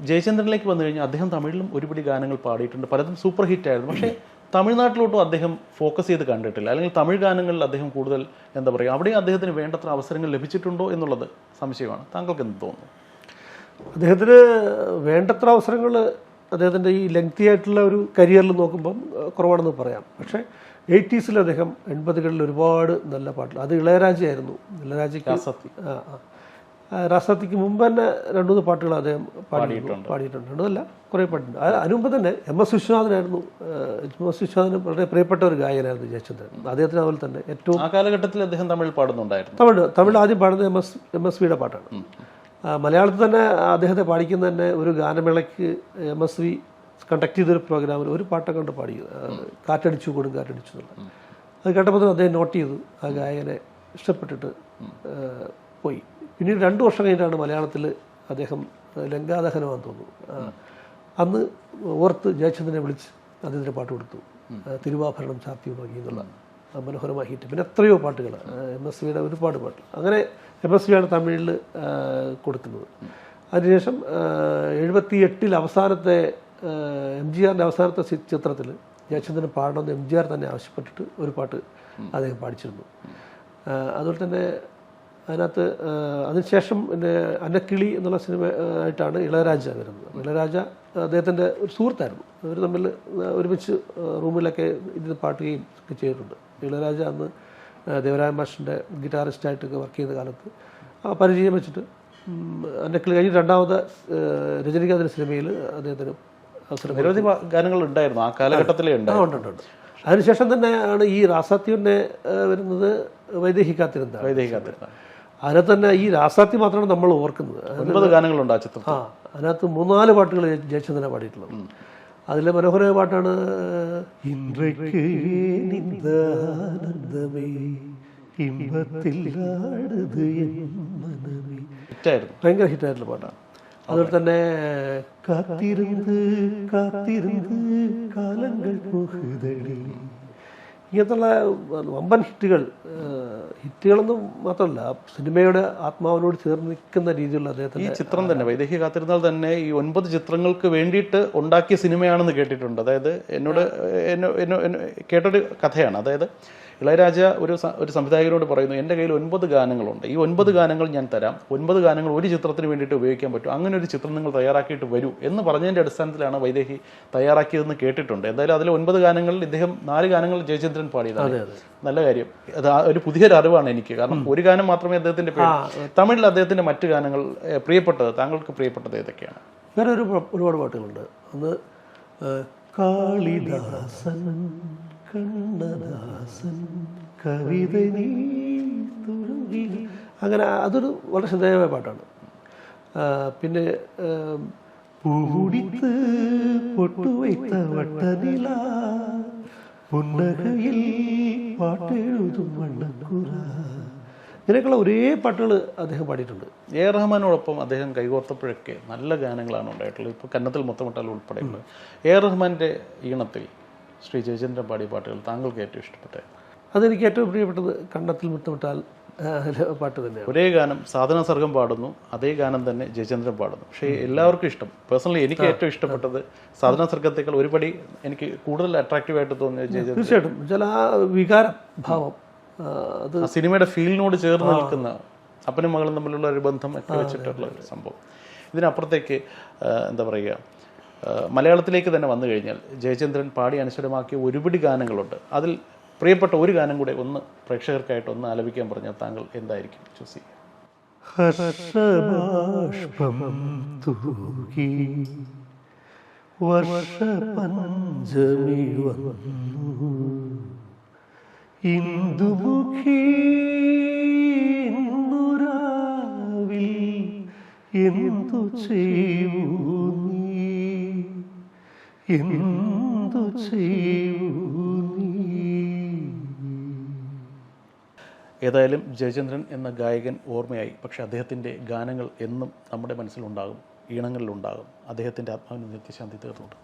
ജയചന്ദ്രനിലേക്ക് വന്നു കഴിഞ്ഞാൽ അദ്ദേഹം തമിഴിലും ഒരുപിടി ഗാനങ്ങൾ പാടിയിട്ടുണ്ട്. പലതും സൂപ്പർ ഹിറ്റ് ആയിരുന്നു. പക്ഷേ തമിഴ്നാട്ടിലോട്ടും അദ്ദേഹം ഫോക്കസ് ചെയ്ത് കണ്ടിട്ടില്ല. അല്ലെങ്കിൽ തമിഴ് ഗാനങ്ങളിൽ അദ്ദേഹം കൂടുതൽ എന്താ പറയുക അവിടെ അദ്ദേഹത്തിന് വേണ്ടത്ര അവസരങ്ങൾ ലഭിച്ചിട്ടുണ്ടോ എന്നുള്ളത് സംശയമാണ്. താങ്കൾക്ക് എന്ത് തോന്നുന്നു? അദ്ദേഹത്തിന് വേണ്ടത്ര അവസരങ്ങൾ അദ്ദേഹത്തിന്റെ ഈ ലെങ്തി ആയിട്ടുള്ള ഒരു കരിയറിൽ നോക്കുമ്പം കുറവാണെന്ന് പറയാം. പക്ഷേ എയ്റ്റീസിൽ അദ്ദേഹം എൺപതുകളിൽ ഒരുപാട് നല്ല പാട്ടുകൾ. അത് ഇളയരാജയായിരുന്നു. ഇളയരാജയ്ക്ക് രാസത്തി. ആ. രാസത്തിക്ക് മുമ്പ് തന്നെ രണ്ടു മൂന്ന് പാട്ടുകൾ അദ്ദേഹം പാടിയിട്ടുണ്ട്. പാടിയിട്ടുണ്ട്. രണ്ടുമല്ല കുറേ പാട്ടുണ്ട് അതിനുമ്പ് അതിന് തന്നെ എം എസ് വിശ്വനാഥനായിരുന്നു എം എസ് വിശ്വനാഥന് വളരെ പ്രിയപ്പെട്ട ഒരു ഗായകനായിരുന്നു ജയചന്ദ്രൻ. അദ്ദേഹത്തിന് അതുപോലെ തന്നെ ഏറ്റവും ആ കാലഘട്ടത്തിൽ അദ്ദേഹം തമിഴ് പാടുന്നുണ്ടായിരുന്നു. തമിഴ് തമിഴ് ആദ്യം പാടുന്നത് എം എസ് എം എസ് വിയുടെ പാട്ടാണ്. മലയാളത്തിൽ തന്നെ അദ്ദേഹത്തെ പാടിക്കുന്ന തന്നെ ഒരു ഗാനമേളയ്ക്ക് എം എസ് വി കണ്ടക്ട് ചെയ്തൊരു പ്രോഗ്രാമിൽ ഒരു പാട്ടൊക്കെ കൊണ്ട് പാടി കാറ്റടിച്ചു കൊടും കാറ്റടിച്ചു എന്നുള്ള. അത് കേട്ടപ്പോൾ തന്നെ അദ്ദേഹം നോട്ട് ചെയ്തു ആ ഗായകനെ ഇഷ്ടപ്പെട്ടിട്ട് പോയി. പിന്നീട് രണ്ട് വർഷം കഴിഞ്ഞിട്ടാണ് മലയാളത്തിൽ അദ്ദേഹം ലങ്കാദഹനമാണെന്ന് തോന്നുന്നു. അന്ന് ഓർത്ത് ജയചന്ദ്രനെ വിളിച്ച് അദ്ദേഹത്തിന്റെ പാട്ട് കൊടുത്തു. തിരുവാഭരണം ചാർത്തി തുടങ്ങി എന്നുള്ള മനോഹരമായ ഹിറ്റ്. പിന്നെ എത്രയോ പാട്ടുകൾ എം എസ് വിയുടെ ഒരുപാട് പാട്ട്. അങ്ങനെ എം എസ് വിയാണ് തമിഴിൽ കൊടുക്കുന്നത്. അതിനുശേഷം എഴുപത്തി എട്ടിൽ അവസാനത്തെ എം ജി ആറിന്റെ അവസാനത്തെ ചിത്രത്തിൽ ജയചന്ദ്രൻ പാടണമെന്ന് എം ജി ആർ തന്നെ ആവശ്യപ്പെട്ടിട്ട് ഒരു പാട്ട് അദ്ദേഹം പാടിച്ചിരുന്നു. അതുപോലെ തന്നെ അതിനകത്ത് അതിനുശേഷം പിന്നെ അന്നക്കിളി എന്നുള്ള സിനിമ ആയിട്ടാണ് ഇളയരാജ വരുന്നത്. ഇളയരാജ അദ്ദേഹത്തിന്റെ ഒരു സുഹൃത്തായിരുന്നു. അവർ തമ്മിൽ ഒരുമിച്ച് റൂമിലൊക്കെ ഇരുന്ന് പാട്ടുകയും ഒക്കെ ചെയ്തിട്ടുണ്ട്. ഇളയരാജ അന്ന് ദേവരായ മാഷിന്റെ ഗിറ്റാറിസ്റ്റായിട്ടൊക്കെ വർക്ക് ചെയ്ത കാലത്ത് ആ പരിചയം വെച്ചിട്ട് അന്നക്കിളി കഴിഞ്ഞ് രണ്ടാമത് രജനികാന്തിന്റെ സിനിമയിൽ അദ്ദേഹത്തിന് അവസരം നിരവധി ഗാനങ്ങൾ ഉണ്ടായിരുന്നു. ആ കാലഘട്ടത്തിലേ ഉണ്ട് അതിനുശേഷം തന്നെയാണ് ഈ റാസാത്യൂനെ വരുന്നത് വൈദേഹികാത്തിരുന്ന വൈദേഹികാത്തിരുന്ന അതിനെ തന്നെ ഈ രാസാത്തി മാത്രമാണ് നമ്മൾ ഓർക്കുന്നത്. ഒൻപത് ഗാനങ്ങളുണ്ട് ആ ചിത്രം അതിനകത്ത് മൂന്നാൽ പാട്ടുകൾ ജയചന്ദ്രനെ പാടിയിട്ടുള്ളത്. അതിലെ മനോഹരമായ പാട്ടാണ് ഭയങ്കര ഹിറ്റായിട്ടുള്ള പാട്ടാണ്. അതുപോലെ തന്നെ ഇങ്ങനത്തെ കാലങ്ങൾ വമ്പൻ ഹിറ്റുകൾ ഹിറ്റുകളൊന്നും മാത്രമല്ല സിനിമയുടെ ആത്മാവിനോട് ചേർന്ന് നിൽക്കുന്ന രീതിയിലുള്ള ഈ അദ്ദേഹത്തിന്റെ ചിത്രം തന്നെ വൈദേഹി കാത്തിരുന്നാൽ തന്നെ ഈ ഒൻപത് ചിത്രങ്ങൾക്ക് വേണ്ടിയിട്ട് ഉണ്ടാക്കിയ സിനിമയാണെന്ന് കേട്ടിട്ടുണ്ട്. അതായത് എന്നോട് എന്നോ എന്നോ എന്നോ കേട്ടൊരു കഥയാണ്. അതായത് ഇളയരാജ ഒരു ഒരു സംവിധായകരോട് പറയുന്നു എന്റെ കയ്യിൽ ഒൻപത് ഗാനങ്ങളുണ്ട്. ഈ ഒൻപത് ഗാനങ്ങൾ ഞാൻ തരാം. ഒൻപത് ഗാനങ്ങൾ ഒരു ചിത്രത്തിന് വേണ്ടിയിട്ട് ഉപയോഗിക്കാൻ പറ്റും. അങ്ങനെ ഒരു ചിത്രം നിങ്ങൾ തയ്യാറാക്കിയിട്ട് വരൂ. എന്ന് പറഞ്ഞതിന്റെ അടിസ്ഥാനത്തിലാണ് വൈദേഹി തയ്യാറാക്കിയതെന്ന് കേട്ടിട്ടുണ്ട്. എന്തായാലും അതിലെ ഒൻപത് ഗാനങ്ങളിൽ ഇദ്ദേഹം നാല് ഗാനങ്ങൾ ജയചന്ദ്രൻ പാടിയതാണ്. നല്ല കാര്യം. അത് ഒരു പുതിയൊരു അറിവാണ് എനിക്ക്. കാരണം ഒരു ഗാനം മാത്രമേ അദ്ദേഹത്തിന്റെ പേര് തമിഴിൽ അദ്ദേഹത്തിന്റെ മറ്റു ഗാനങ്ങൾ പ്രിയപ്പെട്ടത് താങ്കൾക്ക് പ്രിയപ്പെട്ടത് ഏതൊക്കെയാണ്? വേറെ ഒരു ഒരുപാട് പാട്ടുകളുണ്ട്. ഒന്ന് കാളിദാസൻ കണ്ണദാസൻ കവിത നീ അങ്ങനെ അതൊരു വളരെ ശ്രദ്ധേയമായ പാട്ടാണ്. പിന്നെ പൂടിത്ത് പൊട്ടുവയ്ത്ത വട്ടനില പുന്നകയിൽ പാട്ടെഴുതും വണ്ണക്കുറ ഇതിനേക്കുള്ള ഒരേ പാട്ടുകൾ അദ്ദേഹം പാടിയിട്ടുണ്ട്. എ. റഹ്മാനോടൊപ്പം അദ്ദേഹം കൈകോർത്തപ്പോഴൊക്കെ നല്ല ഗാനങ്ങളാണ് ഉണ്ടായിട്ടുള്ളത്. ഇപ്പോൾ കന്നത്തിൽ മൊത്തമിട്ടാൽ ഉൾപ്പെടെയുള്ളത്. എ. റഹ്മാന്റെ ഈണത്തിൽ ശ്രീ ജയചന്ദ്രൻ പാടിയ പാട്ടുകൾ താങ്കൾക്ക് ഏറ്റവും ഇഷ്ടപ്പെട്ടത്? അതെനിക്ക് ഏറ്റവും പ്രിയപ്പെട്ടത് കണ്ണത്തിൽ മുത്തമിട്ടാൽ പാട്ട് തന്നെയാണ്. ഒരേ ഗാനം സാധന സർഗം പാടുന്നു അതേ ഗാനം തന്നെ ജയചന്ദ്രൻ പാടുന്നു. പക്ഷേ എല്ലാവർക്കും ഇഷ്ടം. പേഴ്സണലി എനിക്ക് ഏറ്റവും ഇഷ്ടപ്പെട്ടത് സാധന സർഗത്തേക്കാൾ ഒരുപടി എനിക്ക് കൂടുതൽ അട്രാക്റ്റീവ് ആയിട്ട് തോന്നിയത് ജയചന്ദ്രൻ. തീർച്ചയായിട്ടും. ചില ആ വികാരം ഭാവം അത് സിനിമയുടെ ഫീലിനോട് ചേർന്ന് നിൽക്കുന്ന അപ്പനും മകളും തമ്മിലുള്ള ഒരു ബന്ധം ഒക്കെ വെച്ചിട്ടുള്ള ഒരു സംഭവം. ഇതിനപ്പുറത്തേക്ക് എന്താ പറയുക മലയാളത്തിലേക്ക് തന്നെ വന്നു കഴിഞ്ഞാൽ ജയചന്ദ്രൻ പാടി അനുസരമാക്കിയ ഒരുപിടി ഗാനങ്ങളുണ്ട്. അതിൽ പ്രിയപ്പെട്ട ഒരു ഗാനം കൂടെ ഒന്ന് പ്രേക്ഷകർക്കായിട്ട് ഒന്ന് ആലപിക്കാൻ പറഞ്ഞാൽ താങ്കൾ എന്തായിരിക്കും ചൂസ് ചെയ്യുക തൂകി എന്തു ചെയ്യൂ എന്തു ചെയ്യൂ ഏതായാലും ജയചന്ദ്രൻ എന്ന ഗായകൻ ഓർമ്മയായി. പക്ഷേ അദ്ദേഹത്തിന്റെ ഗാനങ്ങൾ എന്നും നമ്മുടെ മനസ്സിലുണ്ടാകും ഈണങ്ങളിലുണ്ടാകും. അദ്ദേഹത്തിന്റെ ആത്മാവിന് നിത്യശാന്തി തീർന്നുണ്ട്